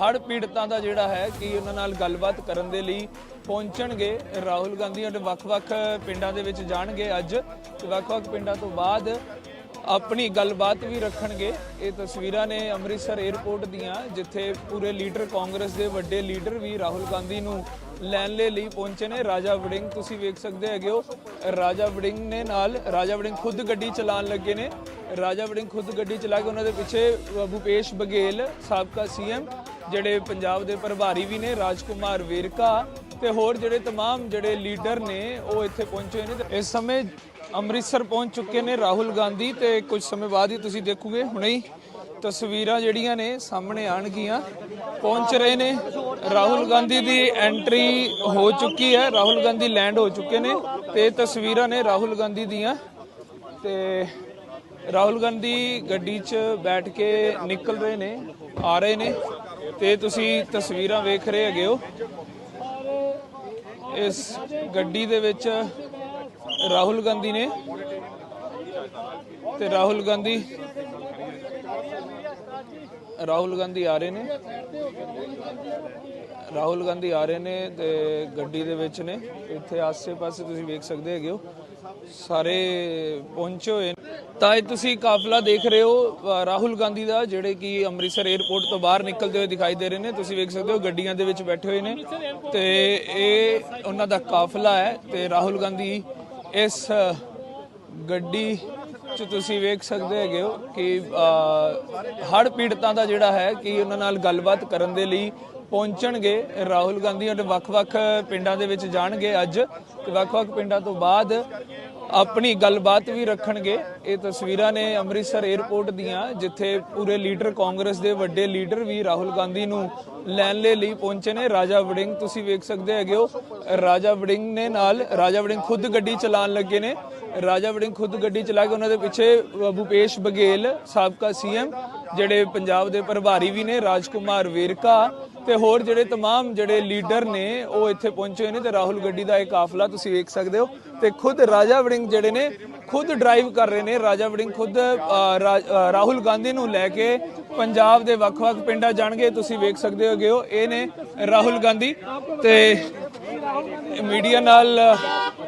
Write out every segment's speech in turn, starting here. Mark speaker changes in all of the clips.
Speaker 1: ਹੜ੍ਹ ਪੀੜਤਾਂ ਦਾ ਜਿਹੜਾ ਹੈ ਕਿ ਉਹਨਾਂ ਨਾਲ ਗੱਲਬਾਤ ਕਰਨ ਦੇ ਲਈ ਪਹੁੰਚਣਗੇ। ਰਾਹੁਲ ਗਾਂਧੀ ਅਤੇ ਵੱਖ-ਵੱਖ ਪਿੰਡਾਂ ਦੇ ਵਿੱਚ ਜਾਣਗੇ ਅੱਜ ਤੇ ਵੱਖ-ਵੱਖ ਪਿੰਡਾਂ ਤੋਂ ਬਾਅਦ ਆਪਣੀ ਗੱਲਬਾਤ ਵੀ ਰੱਖਣਗੇ। ਇਹ ਤਸਵੀਰਾਂ ਨੇ ਅੰਮ੍ਰਿਤਸਰ 에ਅਰਪੋਰਟ ਦੀਆਂ, ਜਿੱਥੇ ਪੂਰੇ ਲੀਡਰ ਕਾਂਗਰਸ ਦੇ ਵੱਡੇ ਲੀਡਰ ਵੀ ਰਾਹੁਲ ਗਾਂਧੀ ਨੂੰ ਲੈਣ ਲੈ ਲਈ ਪਹੁੰਚੇ ਨੇ। ਰਾਜਾ ਵੜਿੰਗ, ਤੁਸੀਂ ਵੇਖ ਸਕਦੇ ਹੈਗੇ ਹੋ, ਰਾਜਾ ਵੜਿੰਗ ਨੇ ਨਾਲ, ਰਾਜਾ ਵੜਿੰਗ ਖੁਦ ਗੱਡੀ ਚਲਾਉਣ ਲੱਗੇ ਨੇ। ਰਾਜਾ ਵੜਿੰਗ ਖੁਦ ਗੱਡੀ ਚਲਾ ਕੇ ਉਹਨਾਂ ਦੇ ਪਿੱਛੇ ਭੂਪੇਸ਼ ਬਗੇਲ ਸਾਬਕਾ ਸੀਐਮ, ਜਿਹੜੇ ਪੰਜਾਬ ਦੇ ਪ੍ਰਭਾਰੀ ਵੀ ਨੇ, ਰਾਜਕੁਮਾਰ ਵੇਰਕਾ ਤੇ ਹੋਰ ਜਿਹੜੇ ਤਮਾਮ ਜਿਹੜੇ ਲੀਡਰ ਨੇ, ਉਹ ਇੱਥੇ ਪਹੁੰਚੇ ਨੇ। ਇਸ ਸਮੇਂ ਅੰਮ੍ਰਿਤਸਰ ਪਹੁੰਚ ਚੁੱਕੇ ਨੇ ਰਾਹੁਲ ਗਾਂਧੀ ਤੇ ਕੁਝ ਸਮੇਂ ਬਾਅਦ ਹੀ ਤੁਸੀਂ ਦੇਖੋਗੇ, ਹੁਣੇ ਹੀ ਤਸਵੀਰਾਂ ਜਿਹੜੀਆਂ ਨੇ ਸਾਹਮਣੇ ਆਣਗੀਆਂ। ਪਹੁੰਚ ਰਹੇ ਨੇ, ਰਾਹੁਲ ਗਾਂਧੀ ਦੀ ਐਂਟਰੀ ਹੋ ਚੁੱਕੀ ਹੈ, ਰਾਹੁਲ ਗਾਂਧੀ ਲੈਂਡ ਹੋ ਚੁੱਕੇ ਨੇ ਤੇ ਇਹ ਤਸਵੀਰਾਂ ਨੇ ਰਾਹੁਲ ਗਾਂਧੀ ਦੀਆਂ। ਤੇ ਰਾਹੁਲ ਗਾਂਧੀ ਗੱਡੀ 'ਚ ਬੈਠ ਕੇ ਨਿਕਲ ਰਹੇ ਨੇ, ਆ ਰਹੇ ਨੇ ਤੇ ਤੁਸੀਂ ਤਸਵੀਰਾਂ ਵੇਖ ਰਹੇ ਹੈਗੇ ਹੋ। ਇਸ ਗੱਡੀ ਦੇ ਵਿੱਚ ਰਾਹੁਲ ਗਾਂਧੀ ਨੇ ਤੇ ਰਾਹੁਲ ਗਾਂਧੀ ਰਾਹੁਲ ਗਾਂਧੀ ਆ ਰਹੇ ਨੇ। ਰਾਹੁਲ ਗਾਂਧੀ ਆ ਰਹੇ ਨੇ ਤੇ ਗੱਡੀ ਦੇ ਵਿੱਚ ਨੇ। ਇੱਥੇ ਆਸੇ-ਪਾਸੇ ਤੁਸੀਂ ਵੇਖ ਸਕਦੇ ਹੈਗੇ ਹੋ। ਸਾਰੇ ਪਹੁੰਚੇ ਹੋਏ ਨੇ। ਤਾਂ ਇਹ ਤੁਸੀਂ ਕਾਫਲਾ ਦੇਖ ਰਹੇ ਹੋ ਰਾਹੁਲ ਗਾਂਧੀ ਦਾ, ਜਿਹੜੇ ਕਿ ਅੰਮ੍ਰਿਤਸਰ 에ਅਰਪੋਰਟ ਤੋਂ ਬਾਹਰ ਨਿਕਲਦੇ ਹੋਏ ਦਿਖਾਈ ਦੇ ਰਹੇ ਨੇ। ਤੁਸੀਂ ਵੇਖ ਸਕਦੇ ਹੋ ਗੱਡੀਆਂ ਦੇ ਵਿੱਚ ਬੈਠੇ ਹੋਏ ਨੇ ਤੇ ਇਹ ਉਹਨਾਂ ਦਾ ਕਾਫਲਾ ਹੈ ਤੇ ਰਾਹੁਲ ਗਾਂਧੀ ਇਸ ਗੱਡੀ ਚ ਤੁਸੀਂ ਵੇਖ ਸਕਦੇ ਹੈਗੇ ਹੋ ਕਿ ਹੜ ਪੀੜਤਾਂ ਦਾ ਜਿਹੜਾ ਹੈ ਕਿ ਉਹਨਾਂ ਨਾਲ ਗੱਲਬਾਤ ਕਰਨ ਦੇ ਲਈ ਪਹੁੰਚਣਗੇ ਰਾਹੁਲ ਗਾਂਧੀ ਅਤੇ ਵੱਖ-ਵੱਖ ਪਿੰਡਾਂ ਦੇ ਵਿੱਚ ਜਾਣਗੇ ਅੱਜ ਤੇ ਵੱਖ-ਵੱਖ ਪਿੰਡਾਂ ਤੋਂ ਬਾਅਦ ਆਪਣੀ ਗੱਲਬਾਤ ਵੀ ਰੱਖਣਗੇ। ਇਹ ਤਸਵੀਰਾਂ ਨੇ ਅੰਮ੍ਰਿਤਸਰ 에ਅਰਪੋਰਟ ਦੀਆਂ, ਜਿੱਥੇ ਪੂਰੇ ਲੀਡਰ ਕਾਂਗਰਸ ਦੇ ਵੱਡੇ ਲੀਡਰ ਵੀ ਰਾਹੁਲ ਗਾਂਧੀ ਨੂੰ ਲੈਣ ਦੇ ਲਈ ਪਹੁੰਚੇ ਨੇ। ਰਾਜਾ ਵੜਿੰਗ, ਤੁਸੀਂ ਵੇਖ ਸਕਦੇ ਹੈਗੇ ਹੋ, ਰਾਜਾ ਵੜਿੰਗ ਨੇ ਨਾਲ, ਰਾਜਾ ਵੜਿੰਗ ਖੁਦ ਗੱਡੀ ਚਲਾਉਣ ਲੱਗੇ ਨੇ। ਰਾਜਾ ਵੜਿੰਗ ਖੁਦ ਗੱਡੀ ਚਲਾ ਕੇ ਉਹਨਾਂ ਦੇ ਪਿੱਛੇ ਭੂਪੇਸ਼ ਭੁਪੇਸ਼ ਬਘੇਲ, ਸਾਬਕਾ ਸੀਐਮ, ਜਿਹੜੇ ਪੰਜਾਬ ਦੇ ਪ੍ਰਭਾਰੀ ਵੀ ਨੇ, ਰਾਜਕੁਮਾਰ ਵੇਰਕਾ ਤੇ ਹੋਰ ਜਿਹੜੇ तमाम ਜਿਹੜੇ ਲੀਡਰ ਨੇ ਉਹ ਇੱਥੇ ਪਹੁੰਚੇ ਹੋਏ ਨੇ ਤੇ ਰਾਹੁਲ ਗੱਡੀ ਦਾ ਇਹ ਕਾਫਲਾ ਤੁਸੀਂ ਵੇਖ ਸਕਦੇ ਹੋ ਤੇ ਖੁਦ ਰਾਜਾ ਵੜਿੰਗ ਜਿਹੜੇ ਨੇ ਖੁਦ ਡਰਾਈਵ ਕਰ ਰਹੇ ਨੇ ਰਾਜਾ ਵੜਿੰਗ ਖੁਦ ਅ, ਰਾ- ਅ, ਰਾਹੁਲ ਗਾਂਧੀ ਨੂੰ ਲੈ ਕੇ ਪੰਜਾਬ ਦੇ ਵੱਖ-ਵੱਖ ਪਿੰਡਾਂ ਜਾਣਗੇ ਤੁਸੀਂ ਵੇਖ ਸਕਦੇ ਹੋਗੇ ਹੋ ਇਹ ਨੇ ਰਾਹੁਲ ਗਾਂਧੀ ਤੇ ਮੀਡੀਆ ਨਾਲ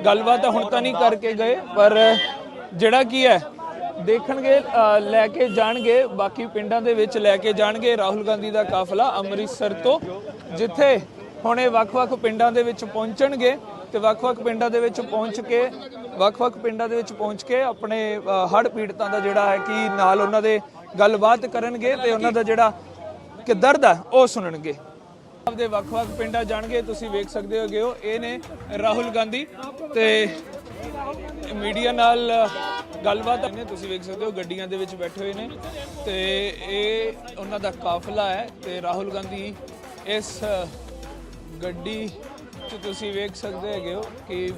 Speaker 1: ਗੱਲਬਾਤ ਤਾਂ ਹੁਣ ਤਾਂ ਨਹੀਂ ਕਰਕੇ ਗਏ ਪਰ ਜਿਹੜਾ ਕੀ ਹੈ ਦੇਖਣਗੇ ਲੈ ਕੇ ਜਾਣਗੇ, ਬਾਕੀ ਪਿੰਡਾਂ ਦੇ ਵਿੱਚ ਲੈ ਕੇ ਜਾਣਗੇ ਰਾਹੁਲ ਗਾਂਧੀ ਦਾ ਕਾਫਲਾ ਅੰਮ੍ਰਿਤਸਰ ਤੋਂ, ਜਿੱਥੇ ਹੁਣੇ ਵੱਖ-ਵੱਖ ਪਿੰਡਾਂ ਦੇ ਵਿੱਚ ਪਹੁੰਚਣਗੇ ਤੇ ਵੱਖ-ਵੱਖ ਪਿੰਡਾਂ ਦੇ ਵਿੱਚ ਪਹੁੰਚ ਕੇ, ਵੱਖ-ਵੱਖ ਪਿੰਡਾਂ ਦੇ ਵਿੱਚ ਪਹੁੰਚ ਕੇ ਆਪਣੇ ਹੜ ਪੀੜਤਾਂ ਦਾ ਜਿਹੜਾ ਹੈ ਕਿ ਨਾਲ ਉਹਨਾਂ ਦੇ ਗੱਲਬਾਤ ਕਰਨਗੇ ਤੇ ਉਹਨਾਂ ਦਾ ਜਿਹੜਾ ਕਿ ਦਰਦ ਹੈ, ਉਹ ਸੁਣਨਗੇ। ਆਪਦੇ ਵੱਖ-ਵੱਖ ਪਿੰਡਾਂ ਜਾਣਗੇ, ਤੁਸੀਂ ਵੇਖ ਸਕਦੇ ਹੋਗੇ ਹੋ, ਇਹ ਨੇ ਰਾਹੁਲ ਗਾਂਧੀ ਤੇ ਮੀਡੀਆ ਨਾਲ ਗੱਲਬਾਤ ਨੇ ਤੁਸੀਂ ਵੇਖ ਸਕਦੇ ਹੋ ਗੱਡੀਆਂ ਦੇ ਵਿੱਚ ਬੈਠੇ ਹੋਏ ਨੇ ਤੇ ਇਹ ਉਹਨਾਂ ਦਾ ਕਾਫਲਾ ਹੈ ਤੇ ਰਾਹੁਲ ਗਾਂਧੀ ਇਸ ਗੱਡੀ ਚ ਤੁਸੀਂ ਵੇਖ ਸਕਦੇ ਹੈਗੇ ਹੋ ਕਿ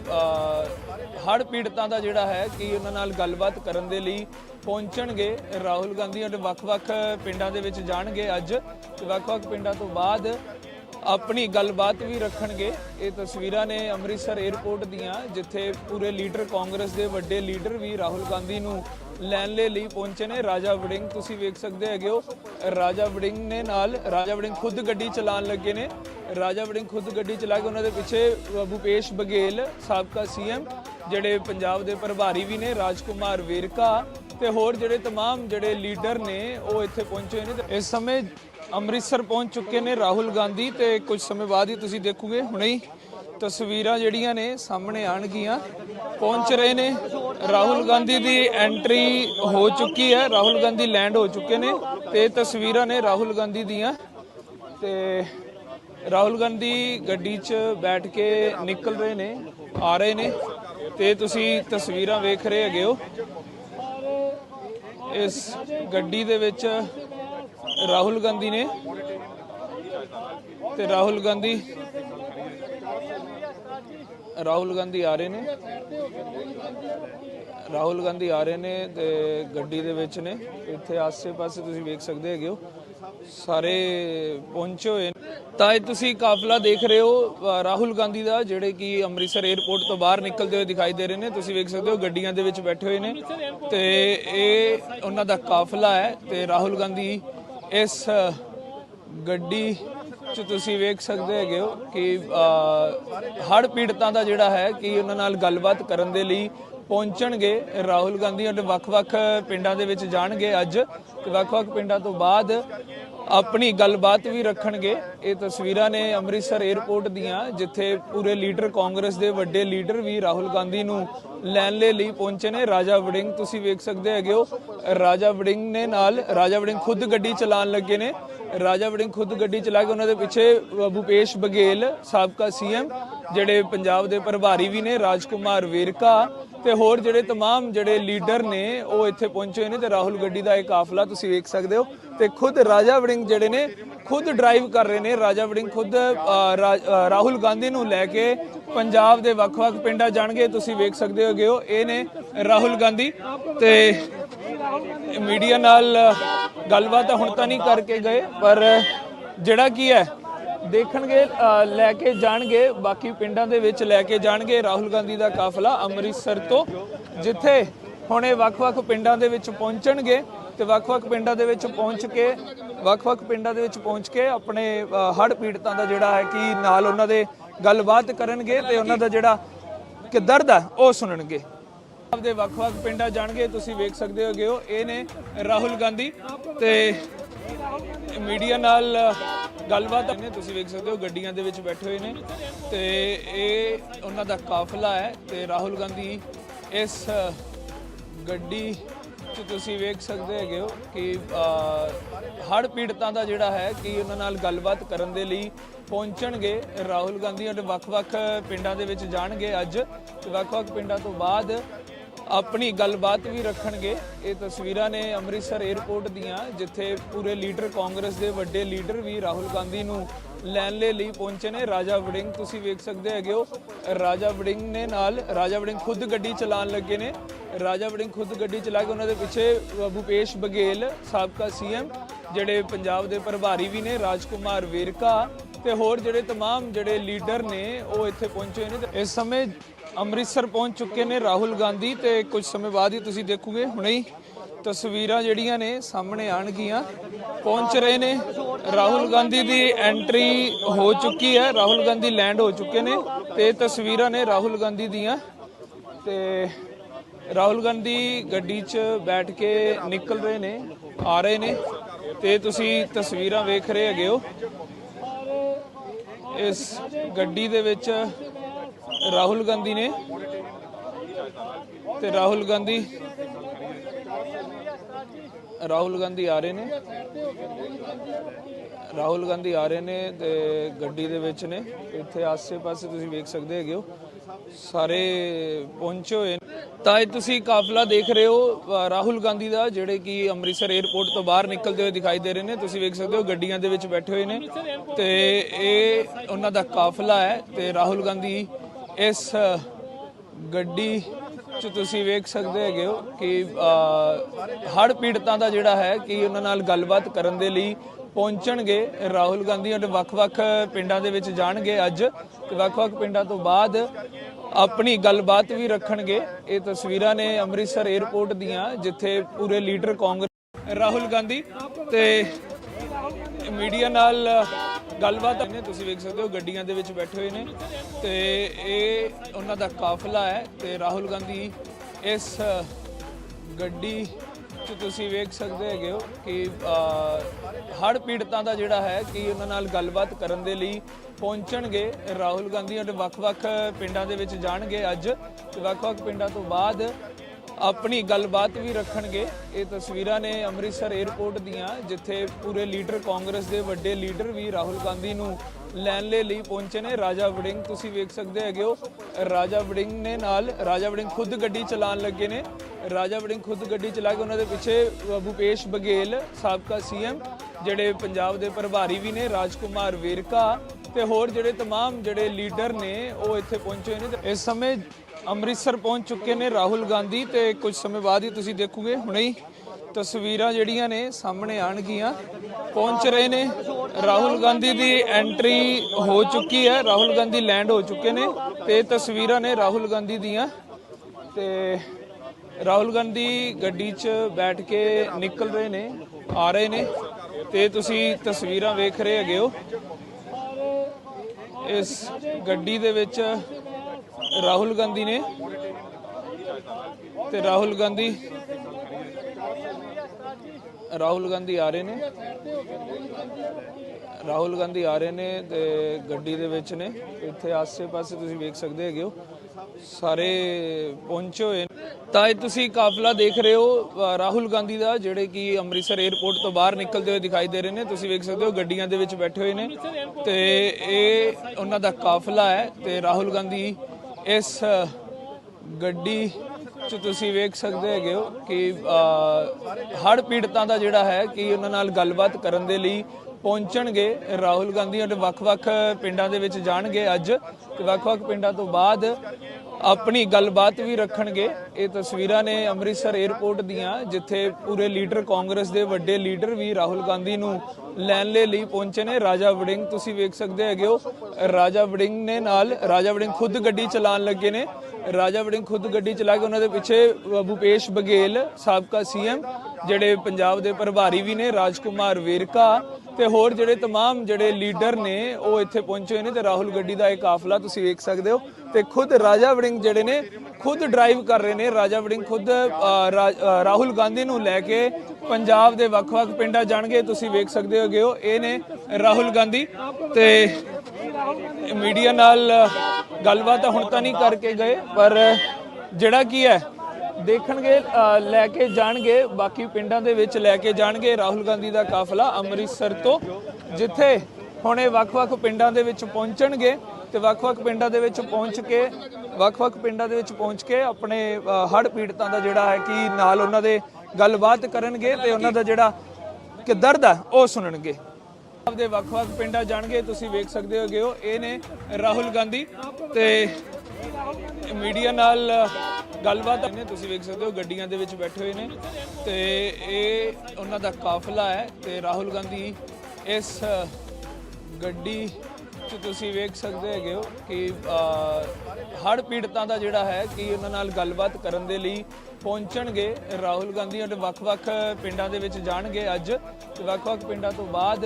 Speaker 1: ਹੜ ਪੀੜਤਾਂ ਦਾ ਜਿਹੜਾ ਹੈ ਕਿ ਉਹਨਾਂ ਨਾਲ ਗੱਲਬਾਤ ਕਰਨ ਦੇ ਲਈ ਪਹੁੰਚਣਗੇ ਰਾਹੁਲ ਗਾਂਧੀ ਅਤੇ ਵੱਖ-ਵੱਖ ਪਿੰਡਾਂ ਦੇ ਵਿੱਚ ਜਾਣਗੇ ਅੱਜ ਤੇ ਵੱਖ-ਵੱਖ ਪਿੰਡਾਂ ਤੋਂ ਬਾਅਦ ਆਪਣੀ ਗੱਲਬਾਤ ਵੀ ਰੱਖਣਗੇ। ਇਹ ਤਸਵੀਰਾਂ ਨੇ ਅੰਮ੍ਰਿਤਸਰ 에ਅਰਪੋਰਟ ਦੀਆਂ, ਜਿੱਥੇ ਪੂਰੇ ਲੀਡਰ ਕਾਂਗਰਸ ਦੇ ਵੱਡੇ ਲੀਡਰ ਵੀ ਰਾਹੁਲ ਗਾਂਧੀ ਨੂੰ ਲੈਣ ਲਈ ਪਹੁੰਚੇ ਨੇ। ਰਾਜਾ ਵੜਿੰਗ ਤੁਸੀਂ ਵੇਖ ਸਕਦੇ ਹੈਗੇ ਹੋ, ਰਾਜਾ ਵੜਿੰਗ ਨੇ ਨਾਲ, ਰਾਜਾ ਵੜਿੰਗ ਖੁਦ ਗੱਡੀ ਚਲਾਉਣ ਲੱਗੇ ਨੇ। ਰਾਜਾ ਵੜਿੰਗ ਖੁਦ ਗੱਡੀ ਚਲਾ ਕੇ ਉਹਨਾਂ ਦੇ ਪਿੱਛੇ ਭੂਪੇਸ਼ ਬਗੇਲ ਸਾਬਕਾ ਸੀਐਮ, ਜਿਹੜੇ ਪੰਜਾਬ ਦੇ ਪ੍ਰਭਾਰੀ ਵੀ ਨੇ, ਰਾਜਕੁਮਾਰ ਵੇਰਕਾ ਤੇ ਹੋਰ ਜਿਹੜੇ ਤਮਾਮ ਜਿਹੜੇ ਲੀਡਰ ਨੇ, ਉਹ ਇੱਥੇ ਪਹੁੰਚੇ ਨੇ। ਇਸ ਸਮੇਂ ਅੰਮ੍ਰਿਤਸਰ ਪਹੁੰਚ ਚੁੱਕੇ ਨੇ ਰਾਹੁਲ ਗਾਂਧੀ ਤੇ ਕੁਝ ਸਮੇਂ ਬਾਅਦ ਹੀ ਤੁਸੀਂ ਦੇਖੋਗੇ, ਹੁਣੇ ਹੀ ਤਸਵੀਰਾਂ ਜਿਹੜੀਆਂ ਨੇ ਸਾਹਮਣੇ ਆਣਗੀਆਂ ਪਹੁੰਚ ਰਹੇ ਨੇ, ਰਾਹੁਲ ਗਾਂਧੀ ਦੀ ਐਂਟਰੀ ਹੋ ਚੁੱਕੀ ਹੈ, ਰਾਹੁਲ ਗਾਂਧੀ ਲੈਂਡ ਹੋ ਚੁੱਕੇ ਨੇ ਤੇ ਇਹ ਤਸਵੀਰਾਂ ਨੇ ਰਾਹੁਲ ਗਾਂਧੀ ਦੀਆਂ। ਤੇ ਰਾਹੁਲ ਗਾਂਧੀ ਗੱਡੀ 'ਚ ਬੈਠ ਕੇ ਨਿਕਲ ਰਹੇ ਨੇ, ਆ ਰਹੇ ਨੇ ਤੇ ਤੁਸੀਂ ਤਸਵੀਰਾਂ ਵੇਖ ਰਹੇ ਹੈਗੇ ਹੋ। ਇਸ ਗੱਡੀ ਦੇ ਵਿੱਚ ਰਾਹੁਲ ਗਾਂਧੀ ਨੇ ਤੇ ਰਾਹੁਲ ਗਾਂਧੀ ਰਾਹੁਲ ਗਾਂਧੀ ਆ ਰਹੇ ਨੇ। ਰਾਹੁਲ ਗਾਂਧੀ ਆ ਰਹੇ ਨੇ ਤੇ ਗੱਡੀ ਦੇ ਵਿੱਚ ਨੇ। ਇੱਥੇ ਆਸੇ-ਪਾਸੇ ਤੁਸੀਂ ਵੇਖ ਸਕਦੇ ਹੈਗੇ ਹੋ। ਸਾਰੇ ਪਹੁੰਚੇ ਹੋਏ ਨੇ। ਤਾਂ ਇਹ ਤੁਸੀਂ ਕਾਫਲਾ ਦੇਖ ਰਹੇ ਹੋ ਰਾਹੁਲ ਗਾਂਧੀ ਦਾ, ਜਿਹੜੇ ਕਿ ਅੰਮ੍ਰਿਤਸਰ 에ਅਰਪੋਰਟ ਤੋਂ ਬਾਹਰ ਨਿਕਲਦੇ ਹੋਏ ਦਿਖਾਈ ਦੇ ਰਹੇ ਨੇ। ਤੁਸੀਂ ਵੇਖ ਸਕਦੇ ਹੋ ਗੱਡੀਆਂ ਦੇ ਵਿੱਚ ਬੈਠੇ ਹੋਏ ਨੇ ਤੇ ਇਹ ਉਹਨਾਂ ਦਾ ਕਾਫਲਾ ਹੈ ਤੇ ਰਾਹੁਲ ਗਾਂਧੀ ਇਸ ਗੱਡੀ 'ਚ ਤੁਸੀਂ ਵੇਖ ਸਕਦੇ ਹੈਗੇ ਹੋ ਕਿ ਹੜ ਪੀੜਤਾਂ ਦਾ ਜਿਹੜਾ ਹੈ ਕਿ ਉਹਨਾਂ ਨਾਲ ਗੱਲਬਾਤ ਕਰਨ ਦੇ ਲਈ ਪਹੁੰਚਣਗੇ ਰਾਹੁਲ ਗਾਂਧੀ ਅਤੇ ਵੱਖ-ਵੱਖ ਪਿੰਡਾਂ ਦੇ ਵਿੱਚ ਜਾਣਗੇ ਅੱਜ ਤੇ ਵੱਖ-ਵੱਖ ਪਿੰਡਾਂ ਤੋਂ ਬਾਅਦ ਆਪਣੀ ਗੱਲਬਾਤ ਵੀ ਰੱਖਣਗੇ। ਇਹ ਤਸਵੀਰਾਂ ਨੇ ਅੰਮ੍ਰਿਤਸਰ 에ਅਰਪੋਰਟ ਦੀਆਂ, ਜਿੱਥੇ ਪੂਰੇ ਲੀਡਰ ਕਾਂਗਰਸ ਦੇ ਵੱਡੇ ਲੀਡਰ ਵੀ ਰਾਹੁਲ ਗਾਂਧੀ ਨੂੰ ਲੈਣ ਲਈ ਪਹੁੰਚੇ ਨੇ। ਰਾਜਾ ਵੜਿੰਗ, ਤੁਸੀਂ ਵੇਖ ਸਕਦੇ ਹੈਗੇ ਹੋ, ਰਾਜਾ ਵੜਿੰਗ ਨੇ ਨਾਲ, ਰਾਜਾ ਵੜਿੰਗ ਖੁਦ ਗੱਡੀ ਚਲਾਉਣ ਲੱਗੇ ਨੇ। ਰਾਜਾ ਵੜਿੰਗ ਖੁਦ ਗੱਡੀ ਚਲਾ ਕੇ ਉਹਨਾਂ ਦੇ ਪਿੱਛੇ ਭੂਪੇਸ਼ ਬਗੇਲ ਸਾਬਕਾ ਸੀਐਮ, ਜਿਹੜੇ ਪੰਜਾਬ ਦੇ ਪ੍ਰਭਾਰੀ ਵੀ ਨੇ, ਰਾਜਕੁਮਾਰ ਵੇਰਕਾ ਤੇ ਹੋਰ ਜਿਹੜੇ ਤਮਾਮ ਜਿਹੜੇ ਲੀਡਰ ਨੇ, ਉਹ ਇੱਥੇ ਪਹੁੰਚੇ ਨੇ ਤੇ ਰਾਹੁਲ ਗੱਡੀ ਦਾ ਇਹ ਕਾਫਲਾ ਤੁਸੀਂ ਵੇਖ ਸਕਦੇ ਹੋ। ਤੇ ਖੁਦ ਰਾਜਾ ਵੜਿੰਗ ਜਿਹੜੇ ਨੇ ਖੁਦ ਡਰਾਈਵ ਕਰ ਰਹੇ ਨੇ ਰਾਜਾ ਵੜਿੰਗ ਖੁਦ ਅ, ਰਾਹੁਲ ਗਾਂਧੀ ਨੂੰ ਲੈ ਕੇ ਪੰਜਾਬ ਦੇ ਵੱਖ-ਵੱਖ ਪਿੰਡਾਂ ਜਾਣਗੇ ਤੁਸੀਂ ਵੇਖ ਸਕਦੇ ਹੋਗੇ ਹੋ ਇਹ ਨੇ ਰਾਹੁਲ ਗਾਂਧੀ ਤੇ ਮੀਡੀਆ ਨਾਲ ਗੱਲਬਾਤ ਹੁਣ ਤਾਂ ਨਹੀਂ ਕਰਕੇ ਗਏ ਪਰ ਜਿਹੜਾ ਕੀ ਹੈ ਦੇਖਣਗੇ ਲੈ ਕੇ ਜਾਣਗੇ ਬਾਕੀ ਪਿੰਡਾਂ ਦੇ ਵਿੱਚ ਲੈ ਕੇ ਜਾਣਗੇ ਰਾਹੁਲ ਗਾਂਧੀ ਦਾ ਕਾਫਲਾ ਅੰਮ੍ਰਿਤਸਰ ਤੋਂ ਜਿੱਥੇ ਹੁਣੇ ਵੱਖ-ਵੱਖ ਪਿੰਡਾਂ ਦੇ ਵਿੱਚ ਪਹੁੰਚਣਗੇ। ਤੇ ਵੱਖ-ਵੱਖ ਪਿੰਡਾਂ ਦੇ ਵਿੱਚ ਪਹੁੰਚ ਕੇ ਵੱਖ-ਵੱਖ ਪਿੰਡਾਂ ਦੇ ਵਿੱਚ ਪਹੁੰਚ ਕੇ ਆਪਣੇ ਹੜ ਪੀੜਤਾਂ ਦਾ ਜਿਹੜਾ ਹੈ ਕਿ ਨਾਲ ਉਹਨਾਂ ਦੇ ਗੱਲਬਾਤ ਕਰਨਗੇ ਤੇ ਉਹਨਾਂ ਦਾ ਜਿਹੜਾ ਕਿ ਦਰਦ ਹੈ, ਉਹ ਸੁਣਨਗੇ। ਆਪਦੇ ਵੱਖ-ਵੱਖ ਪਿੰਡਾਂ ਜਾਣਗੇ, ਤੁਸੀਂ ਵੇਖ ਸਕਦੇ ਹੋਗੇ ਹੋ, ਇਹ ਨੇ ਰਾਹੁਲ ਗਾਂਧੀ ਤੇ ਮੀਡੀਆ ਨਾਲ ਗੱਲਬਾਤ ਨੇ ਤੁਸੀਂ ਵੇਖ ਸਕਦੇ ਹੋ ਗੱਡੀਆਂ ਦੇ ਵਿੱਚ ਬੈਠੇ ਹੋਏ ਨੇ ਤੇ ਇਹ ਉਹਨਾਂ ਦਾ ਕਾਫਲਾ ਹੈ ਤੇ ਰਾਹੁਲ ਗਾਂਧੀ ਇਸ ਗੱਡੀ 'ਚ ਤੁਸੀਂ ਵੇਖ ਸਕਦੇ ਹੈਗੇ ਹੋ ਕਿ ਹੜ ਪੀੜਤਾਂ ਦਾ ਜਿਹੜਾ ਹੈ ਕਿ ਉਹਨਾਂ ਨਾਲ ਗੱਲਬਾਤ ਕਰਨ ਦੇ ਲਈ ਪਹੁੰਚਣਗੇ ਰਾਹੁਲ ਗਾਂਧੀ ਅਤੇ ਵੱਖ-ਵੱਖ ਪਿੰਡਾਂ ਦੇ ਵਿੱਚ ਜਾਣਗੇ ਅੱਜ ਤੇ ਵੱਖ-ਵੱਖ ਪਿੰਡਾਂ ਤੋਂ ਬਾਅਦ ਆਪਣੀ ਗੱਲਬਾਤ ਵੀ ਰੱਖਣਗੇ। ਇਹ ਤਸਵੀਰਾਂ ਨੇ ਅੰਮ੍ਰਿਤਸਰ 에ਅਰਪੋਰਟ ਦੀਆਂ, ਜਿੱਥੇ ਪੂਰੇ ਲੀਡਰ ਕਾਂਗਰਸ ਦੇ ਵੱਡੇ ਲੀਡਰ ਵੀ ਰਾਹੁਲ ਗਾਂਧੀ ਨੂੰ ਲੈਣ ਦੇ ਲਈ ਪਹੁੰਚੇ ਨੇ। ਰਾਜਾ ਵੜਿੰਗ, ਤੁਸੀਂ ਵੇਖ ਸਕਦੇ ਹੈਗੇ ਹੋ, ਰਾਜਾ ਵੜਿੰਗ ਨੇ ਨਾਲ, ਰਾਜਾ ਵੜਿੰਗ ਖੁਦ ਗੱਡੀ ਚਲਾਉਣ ਲੱਗੇ ਨੇ। ਰਾਜਾ ਵੜਿੰਗ ਖੁਦ ਗੱਡੀ ਚਲਾ ਕੇ ਉਹਨਾਂ ਦੇ ਪਿੱਛੇ ਭੂਪੇਸ਼ ਬਘੇਲ ਸਾਬਕਾ ਸੀਐਮ ਜਿਹੜੇ ਪੰਜਾਬ ਦੇ ਪ੍ਰਭਾਰੀ ਵੀ ਨੇ ਰਾਜਕੁਮਾਰ ਵੇਰਕਾ ਤੇ ਹੋਰ ਜਿਹੜੇ तमाम ਜਿਹੜੇ ਲੀਡਰ ਨੇ ਉਹ ਇੱਥੇ ਪਹੁੰਚੇ ਹੋਏ ਨੇ ਤੇ ਇਸ ਸਮੇਂ ਅੰਮ੍ਰਿਤਸਰ ਪਹੁੰਚ ਚੁੱਕੇ ਨੇ ਰਾਹੁਲ ਗਾਂਧੀ ਤੇ ਕੁਝ ਸਮੇਂ ਬਾਅਦ ਹੀ ਤੁਸੀਂ ਦੇਖੋਗੇ ਹੁਣੇ ਹੀ ਤਸਵੀਰਾਂ ਜਿਹੜੀਆਂ ਨੇ ਸਾਹਮਣੇ ਆਣਗੀਆਂ ਪਹੁੰਚ ਰਹੇ ਨੇ ਰਾਹੁਲ ਗਾਂਧੀ ਦੀ ਐਂਟਰੀ ਹੋ ਚੁੱਕੀ ਹੈ ਰਾਹੁਲ ਗਾਂਧੀ ਲੈਂਡ ਹੋ ਚੁੱਕੇ ਨੇ ਤੇ ਇਹ ਤਸਵੀਰਾਂ ਨੇ ਰਾਹੁਲ ਗਾਂਧੀ ਦੀਆਂ ਤੇ ਰਾਹੁਲ ਗਾਂਧੀ ਗੱਡੀ 'ਚ ਬੈਠ ਕੇ ਨਿਕਲ ਰਹੇ ਨੇ, ਆ ਰਹੇ ਨੇ ਤੇ ਤੁਸੀਂ ਤਸਵੀਰਾਂ ਵੇਖ ਰਹੇ ਹੈਗੇ ਹੋ। ਇਸ ਗੱਡੀ ਦੇ ਵਿੱਚ ਰਾਹੁਲ ਗਾਂਧੀ ਨੇ ਤੇ ਰਾਹੁਲ ਗਾਂਧੀ ਰਾਹੁਲ ਗਾਂਧੀ ਆ ਰਹੇ ਨੇ। ਰਾਹੁਲ ਗਾਂਧੀ ਆ ਰਹੇ ਨੇ ਤੇ ਗੱਡੀ ਦੇ ਵਿੱਚ ਨੇ। ਇੱਥੇ ਆਸੇ-ਪਾਸੇ ਤੁਸੀਂ ਵੇਖ ਸਕਦੇ ਹੈਗੇ ਹੋ। ਸਾਰੇ ਪਹੁੰਚੇ ਹੋਏ ਨੇ। ਤਾਂ ਇਹ ਤੁਸੀਂ ਕਾਫਲਾ ਦੇਖ ਰਹੇ ਹੋ ਰਾਹੁਲ ਗਾਂਧੀ ਦਾ, ਜਿਹੜੇ ਕਿ ਅੰਮ੍ਰਿਤਸਰ 에ਅਰਪੋਰਟ ਤੋਂ ਬਾਹਰ ਨਿਕਲਦੇ ਹੋਏ ਦਿਖਾਈ ਦੇ ਰਹੇ ਨੇ। ਤੁਸੀਂ ਵੇਖ ਸਕਦੇ ਹੋ ਗੱਡੀਆਂ ਦੇ ਵਿੱਚ ਬੈਠੇ ਹੋਏ ਨੇ। ਤੇ ਇਹ ਉਹਨਾਂ ਦਾ ਕਾਫਲਾ ਹੈ ਤੇ ਰਾਹੁਲ ਗਾਂਧੀ ਇਸ ਗੱਡੀ 'ਚ ਤੁਸੀਂ ਵੇਖ ਸਕਦੇ ਹੈਗੇ ਹੋ ਕਿ ਹੜ ਪੀੜਤਾਂ ਦਾ ਜਿਹੜਾ ਹੈ ਕਿ ਉਹਨਾਂ ਨਾਲ ਗੱਲਬਾਤ ਕਰਨ ਦੇ ਲਈ ਪਹੁੰਚਣਗੇ। ਰਾਹੁਲ ਗਾਂਧੀ ਅਤੇ ਵੱਖ-ਵੱਖ ਪਿੰਡਾਂ ਦੇ ਵਿੱਚ ਜਾਣਗੇ ਅੱਜ। ਤੇ ਵੱਖ-ਵੱਖ ਪਿੰਡਾਂ ਤੋਂ ਬਾਅਦ ਆਪਣੀ ਗੱਲਬਾਤ ਵੀ ਰੱਖਣਗੇ। ਇਹ ਤਸਵੀਰਾਂ ਨੇ ਅੰਮ੍ਰਿਤਸਰ 에ਅਰਪੋਰਟ ਦੀਆਂ, ਜਿੱਥੇ ਪੂਰੇ ਲੀਡਰ ਕਾਂਗਰਸ ਰਾਹੁਲ ਗਾਂਧੀ ਤੇ ਮੀਡੀਆ ਨਾਲ ਗੱਲਬਾਤ ਨੇ। ਤੁਸੀਂ ਵੇਖ ਸਕਦੇ ਹੋ ਗੱਡੀਆਂ ਦੇ ਵਿੱਚ ਬੈਠੇ ਹੋਏ ਨੇ ਤੇ ਇਹ ਉਹਨਾਂ ਦਾ ਕਾਫਲਾ ਹੈ ਤੇ ਰਾਹੁਲ ਗਾਂਧੀ ਇਸ ਗੱਡੀ 'ਚ ਤੁਸੀਂ ਵੇਖ ਸਕਦੇ ਹੈਗੇ ਹੋ ਕਿ ਹੜ ਪੀੜਤਾਂ ਦਾ ਜਿਹੜਾ ਹੈ ਕਿ ਉਹਨਾਂ ਨਾਲ ਗੱਲਬਾਤ ਕਰਨ ਦੇ ਲਈ ਪਹੁੰਚਣਗੇ ਰਾਹੁਲ ਗਾਂਧੀ ਅਤੇ ਵੱਖ-ਵੱਖ ਪਿੰਡਾਂ ਦੇ ਵਿੱਚ ਜਾਣਗੇ ਅੱਜ ਤੇ ਵੱਖ-ਵੱਖ ਪਿੰਡਾਂ ਤੋਂ ਬਾਅਦ ਆਪਣੀ ਗੱਲਬਾਤ ਵੀ ਰੱਖਣਗੇ। ਇਹ ਤਸਵੀਰਾਂ ਨੇ ਅੰਮ੍ਰਿਤਸਰ 에ਅਰਪੋਰਟ ਦੀਆਂ, ਜਿੱਥੇ ਪੂਰੇ ਲੀਡਰ ਕਾਂਗਰਸ ਦੇ ਵੱਡੇ ਲੀਡਰ ਵੀ ਰਾਹੁਲ ਗਾਂਧੀ ਨੂੰ ਲੈਣ ਦੇ ਲਈ ਪਹੁੰਚੇ ਨੇ। ਰਾਜਾ ਵੜਿੰਗ, ਤੁਸੀਂ ਵੇਖ ਸਕਦੇ ਹੈਗੇ ਹੋ, ਰਾਜਾ ਵੜਿੰਗ ਨੇ ਨਾਲ, ਰਾਜਾ ਵੜਿੰਗ ਖੁਦ ਗੱਡੀ ਚਲਾਉਣ ਲੱਗੇ ਨੇ। ਰਾਜਾ ਵੜਿੰਗ ਖੁਦ ਗੱਡੀ ਚਲਾ ਕੇ ਉਹਨਾਂ ਦੇ ਪਿੱਛੇ ਭੂਪੇਸ਼ ਬਘੇਲ, ਸਾਬਕਾ ਸੀਐਮ, ਜਿਹੜੇ ਪੰਜਾਬ ਦੇ ਪ੍ਰਭਾਰੀ ਵੀ ਨੇ, ਰਾਜਕੁਮਾਰ ਵੇਰਕਾ ਤੇ ਹੋਰ ਜਿਹੜੇ तमाम ਜਿਹੜੇ ਲੀਡਰ ਨੇ ਉਹ ਇੱਥੇ ਪਹੁੰਚੇ ਹੋਏ ਨੇ ਤੇ ਇਸ ਸਮੇਂ ਅੰਮ੍ਰਿਤਸਰ ਪਹੁੰਚ ਚੁੱਕੇ ਨੇ ਰਾਹੁਲ ਗਾਂਧੀ ਤੇ ਕੁਝ ਸਮੇਂ ਬਾਅਦ ਹੀ ਤੁਸੀਂ ਦੇਖੋਗੇ ਹੁਣੇ ਹੀ ਤਸਵੀਰਾਂ ਜਿਹੜੀਆਂ ਨੇ ਸਾਹਮਣੇ ਆਣਗੀਆਂ ਪਹੁੰਚ ਰਹੇ ਨੇ ਰਾਹੁਲ ਗਾਂਧੀ ਦੀ ਐਂਟਰੀ ਹੋ ਚੁੱਕੀ ਹੈ ਰਾਹੁਲ ਗਾਂਧੀ ਲੈਂਡ ਹੋ ਚੁੱਕੇ ਨੇ ਤੇ ਇਹ ਤਸਵੀਰਾਂ ਨੇ ਰਾਹੁਲ ਗਾਂਧੀ ਦੀਆਂ ਤੇ ਰਾਹੁਲ ਗਾਂਧੀ ਗੱਡੀ 'ਚ ਬੈਠ ਕੇ ਨਿਕਲ ਰਹੇ ਨੇ ਆ ਰਹੇ ਨੇ ਤੇ ਤੁਸੀਂ ਤਸਵੀਰਾਂ ਵੇਖ ਰਹੇ ਹੈਗੇ ਹੋ ਇਸ ਗੱਡੀ ਦੇ ਵਿੱਚ ਰਾਹੁਲ ਗਾਂਧੀ ਨੇ ਤੇ ਰਾਹੁਲ ਗਾਂਧੀ ਰਾਹੁਲ ਗਾਂਧੀ ਆ ਰਹੇ ਨੇ। ਰਾਹੁਲ ਗਾਂਧੀ ਆ ਰਹੇ ਨੇ ਤੇ ਗੱਡੀ ਦੇ ਵਿੱਚ ਨੇ। ਇੱਥੇ ਆਸੇ-ਪਾਸੇ ਤੁਸੀਂ ਵੇਖ ਸਕਦੇ ਹੈਗੇ ਹੋ। ਸਾਰੇ ਪਹੁੰਚੇ ਹੋਏ ਨੇ। ਤਾਂ ਇਹ ਤੁਸੀਂ ਕਾਫਲਾ ਦੇਖ ਰਹੇ ਹੋ ਰਾਹੁਲ ਗਾਂਧੀ ਦਾ, ਜਿਹੜੇ ਕਿ ਅੰਮ੍ਰਿਤਸਰ 에ਅਰਪੋਰਟ ਤੋਂ ਬਾਹਰ ਨਿਕਲਦੇ ਹੋਏ ਦਿਖਾਈ ਦੇ ਰਹੇ ਨੇ। ਤੁਸੀਂ ਵੇਖ ਸਕਦੇ ਹੋ, ਗੱਡੀਆਂ ਦੇ ਵਿੱਚ ਬੈਠੇ ਹੋਏ ਨੇ। ਤੇ ਇਹ ਉਹਨਾਂ ਦਾ ਕਾਫਲਾ ਹੈ ਤੇ ਰਾਹੁਲ ਗਾਂਧੀ ਇਸ ਗੱਡੀ ਚ ਤੁਸੀਂ ਵੇਖ ਸਕਦੇ ਹੈਗੇ ਹੋ ਕਿ ਹੜ ਪੀੜਤਾਂ ਦਾ ਜਿਹੜਾ ਹੈ ਕਿ ਉਹਨਾਂ ਨਾਲ ਗੱਲਬਾਤ ਕਰਨ ਦੇ ਲਈ ਪਹੁੰਚਣਗੇ, ਰਾਹੁਲ ਗਾਂਧੀ ਅਤੇ ਵੱਖ-ਵੱਖ ਪਿੰਡਾਂ ਦੇ ਵਿੱਚ ਜਾਣਗੇ ਅੱਜ ਤੇ ਵੱਖ-ਵੱਖ ਪਿੰਡਾਂ ਤੋਂ ਬਾਅਦ ਆਪਣੀ ਗੱਲਬਾਤ ਵੀ ਰੱਖਣਗੇ। ਇਹ ਤਸਵੀਰਾਂ ਨੇ ਅੰਮ੍ਰਿਤਸਰ 에ਅਰਪੋਰਟ ਦੀਆਂ, ਜਿੱਥੇ ਪੂਰੇ ਲੀਡਰ ਕਾਂਗਰਸ ਦੇ ਵੱਡੇ ਲੀਡਰ ਵੀ ਰਾਹੁਲ ਗਾਂਧੀ ਨੂੰ ਲੈਣ ਦੇ ਲਈ ਪਹੁੰਚੇ ਨੇ। ਰਾਜਾ ਵੜਿੰਗ, ਤੁਸੀਂ ਵੇਖ ਸਕਦੇ ਹੈਗੇ ਹੋ, ਰਾਜਾ ਵੜਿੰਗ ਨੇ ਨਾਲ, ਰਾਜਾ ਵੜਿੰਗ ਖੁਦ ਗੱਡੀ ਚਲਾਉਣ ਲੱਗੇ ਨੇ। ਰਾਜਾ ਵੜਿੰਗ ਖੁਦ ਗੱਡੀ ਚਲਾ ਕੇ ਉਹਨਾਂ ਦੇ ਪਿੱਛੇ ਭੂਪੇਸ਼ ਭੁਪੇਸ਼ ਬਘੇਲ, ਸਾਬਕਾ ਸੀਐਮ, ਜਿਹੜੇ ਪੰਜਾਬ ਦੇ ਪ੍ਰਭਾਰੀ ਵੀ ਨੇ, ਰਾਜਕੁਮਾਰ ਵੇਰਕਾ ਤੇ ਹੋਰ ਜਿਹੜੇ तमाम ਜਿਹੜੇ ਲੀਡਰ ਨੇ ਉਹ ਇੱਥੇ ਪਹੁੰਚੇ ਹੋਏ ਨੇ ਤੇ ਰਾਹੁਲ ਗੱਡੀ ਦਾ ਇਹ ਕਾਫਲਾ ਤੁਸੀਂ ਵੇਖ ਸਕਦੇ ਹੋ ਤੇ ਖੁਦ ਰਾਜਾ ਵੜਿੰਗ ਜਿਹੜੇ ਨੇ ਖੁਦ ਡਰਾਈਵ ਕਰ ਰਹੇ ਨੇ ਰਾਜਾ ਵੜਿੰਗ ਖੁਦ ਅ, ਰਾ- ਅ, ਰਾਹੁਲ ਗਾਂਧੀ ਨੂੰ ਲੈ ਕੇ ਪੰਜਾਬ ਦੇ ਵੱਖ-ਵੱਖ ਪਿੰਡਾਂ ਜਾਣਗੇ ਤੁਸੀਂ ਵੇਖ ਸਕਦੇ ਹੋਗੇ ਹੋ ਇਹ ਨੇ ਰਾਹੁਲ ਗਾਂਧੀ ਤੇ ਮੀਡੀਆ ਨਾਲ ਗੱਲਬਾਤ ਤਾਂ ਹੁਣ ਤਾਂ ਨਹੀਂ ਕਰਕੇ ਗਏ ਪਰ ਜਿਹੜਾ ਕੀ ਹੈ ਦੇਖਣਗੇ ਲੈ ਕੇ ਜਾਣਗੇ, ਬਾਕੀ ਪਿੰਡਾਂ ਦੇ ਵਿੱਚ ਲੈ ਕੇ ਜਾਣਗੇ ਰਾਹੁਲ ਗਾਂਧੀ ਦਾ ਕਾਫਲਾ ਅੰਮ੍ਰਿਤਸਰ ਤੋਂ, ਜਿੱਥੇ ਹੁਣੇ ਵੱਖ-ਵੱਖ ਪਿੰਡਾਂ ਦੇ ਵਿੱਚ ਪਹੁੰਚਣਗੇ ਤੇ ਵੱਖ-ਵੱਖ ਪਿੰਡਾਂ ਦੇ ਵਿੱਚ ਪਹੁੰਚ ਕੇ, ਵੱਖ-ਵੱਖ ਪਿੰਡਾਂ ਦੇ ਵਿੱਚ ਪਹੁੰਚ ਕੇ ਆਪਣੇ ਹੜ ਪੀੜਤਾਂ ਦਾ ਜਿਹੜਾ ਹੈ ਕਿ ਨਾਲ ਉਹਨਾਂ ਦੇ ਗੱਲਬਾਤ ਕਰਨਗੇ ਤੇ ਉਹਨਾਂ ਦਾ ਜਿਹੜਾ ਕਿ ਦਰਦ ਹੈ, ਉਹ ਸੁਣਨਗੇ। ਆਪਦੇ ਵੱਖ-ਵੱਖ ਪਿੰਡਾਂ ਜਾਣਗੇ, ਤੁਸੀਂ ਵੇਖ ਸਕਦੇ ਹੋਗੇ ਹੋ, ਇਹ ਨੇ ਰਾਹੁਲ ਗਾਂਧੀ ਤੇ ਮੀਡੀਆ ਨਾਲ ਗੱਲਬਾਤ ਨੇ, ਤੁਸੀਂ ਵੇਖ ਸਕਦੇ ਹੋ ਗੱਡੀਆਂ ਦੇ ਵਿੱਚ ਬੈਠੇ ਹੋਏ ਨੇ ਤੇ ਇਹ ਉਹਨਾਂ ਦਾ ਕਾਫਲਾ ਹੈ ਤੇ ਰਾਹੁਲ ਗਾਂਧੀ ਇਸ ਗੱਡੀ ਚ ਤੁਸੀਂ ਵੇਖ ਸਕਦੇ ਹੈਗੇ ਹੋ ਕਿ ਹੜ ਪੀੜਤਾਂ ਦਾ ਜਿਹੜਾ ਹੈ ਕਿ ਉਹਨਾਂ ਨਾਲ ਗੱਲਬਾਤ ਕਰਨ ਦੇ ਲਈ ਪਹੁੰਚਣਗੇ। ਰਾਹੁਲ ਗਾਂਧੀ ਅਤੇ ਵੱਖ-ਵੱਖ ਪਿੰਡਾਂ ਦੇ ਵਿੱਚ ਜਾਣਗੇ ਅੱਜ ਤੇ ਵੱਖ-ਵੱਖ ਪਿੰਡਾਂ ਤੋਂ ਬਾਅਦ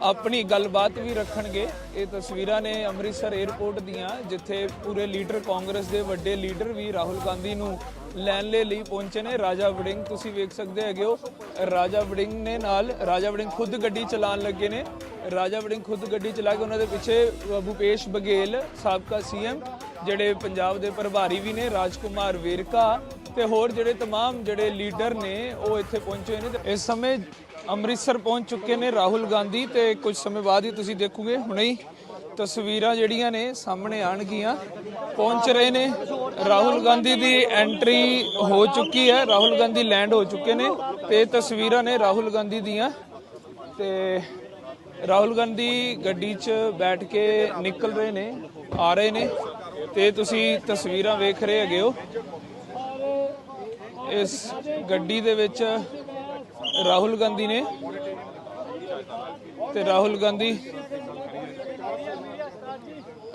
Speaker 1: ਆਪਣੀ ਗੱਲਬਾਤ ਵੀ ਰੱਖਣਗੇ। ਇਹ ਤਸਵੀਰਾਂ ਨੇ ਅੰਮ੍ਰਿਤਸਰ 에ਅਰਪੋਰਟ ਦੀਆਂ, ਜਿੱਥੇ ਪੂਰੇ ਲੀਡਰ ਕਾਂਗਰਸ ਦੇ ਵੱਡੇ ਲੀਡਰ ਵੀ ਰਾਹੁਲ ਗਾਂਧੀ ਨੂੰ ਲੈਣ ਲੈ ਲਈ ਪਹੁੰਚੇ ਨੇ। ਰਾਜਾ ਵੜਿੰਗ, ਤੁਸੀਂ ਵੇਖ ਸਕਦੇ ਹੈਗੇ ਹੋ, ਰਾਜਾ ਵੜਿੰਗ ਨੇ ਨਾਲ, ਰਾਜਾ ਵੜਿੰਗ ਖੁਦ ਗੱਡੀ ਚਲਾਉਣ ਲੱਗੇ ਨੇ। ਰਾਜਾ ਵੜਿੰਗ ਖੁਦ ਗੱਡੀ ਚਲਾ ਕੇ ਉਹਨਾਂ ਦੇ ਪਿੱਛੇ ਭੂਪੇਸ਼ ਬਗੇਲ ਸਾਬਕਾ ਸੀਐਮ, ਜਿਹੜੇ ਪੰਜਾਬ ਦੇ ਪ੍ਰਭਾਰੀ ਵੀ ਨੇ, ਰਾਜਕੁਮਾਰ ਵੇਰਕਾ ਤੇ ਹੋਰ ਜਿਹੜੇ ਤਮਾਮ ਜਿਹੜੇ ਲੀਡਰ ਨੇ, ਉਹ ਇੱਥੇ ਪਹੁੰਚੇ ਨੇ। ਇਸ ਸਮੇਂ ਅੰਮ੍ਰਿਤਸਰ ਪਹੁੰਚ ਚੁੱਕੇ ਨੇ ਰਾਹੁਲ ਗਾਂਧੀ ਤੇ ਕੁਝ ਸਮੇਂ ਬਾਅਦ ਹੀ ਤੁਸੀਂ ਦੇਖੋਗੇ, ਹੁਣੇ ਹੀ ਤਸਵੀਰਾਂ ਜਿਹੜੀਆਂ ਨੇ ਸਾਹਮਣੇ ਆਣਗੀਆਂ ਪਹੁੰਚ ਰਹੇ ਨੇ, ਰਾਹੁਲ ਗਾਂਧੀ ਦੀ ਐਂਟਰੀ ਹੋ ਚੁੱਕੀ ਹੈ, ਰਾਹੁਲ ਗਾਂਧੀ ਲੈਂਡ ਹੋ ਚੁੱਕੇ ਨੇ ਤੇ ਇਹ ਤਸਵੀਰਾਂ ਨੇ ਰਾਹੁਲ ਗਾਂਧੀ ਦੀਆਂ। ਤੇ ਰਾਹੁਲ ਗਾਂਧੀ ਗੱਡੀ 'ਚ ਬੈਠ ਕੇ ਨਿਕਲ ਰਹੇ ਨੇ, ਆ ਰਹੇ ਨੇ ਤੇ ਤੁਸੀਂ ਤਸਵੀਰਾਂ ਵੇਖ ਰਹੇ ਹੈਗੇ ਹੋ। ਇਸ ਗੱਡੀ ਦੇ ਵਿੱਚ ਰਾਹੁਲ ਗਾਂਧੀ ਨੇ ਤੇ ਰਾਹੁਲ ਗਾਂਧੀ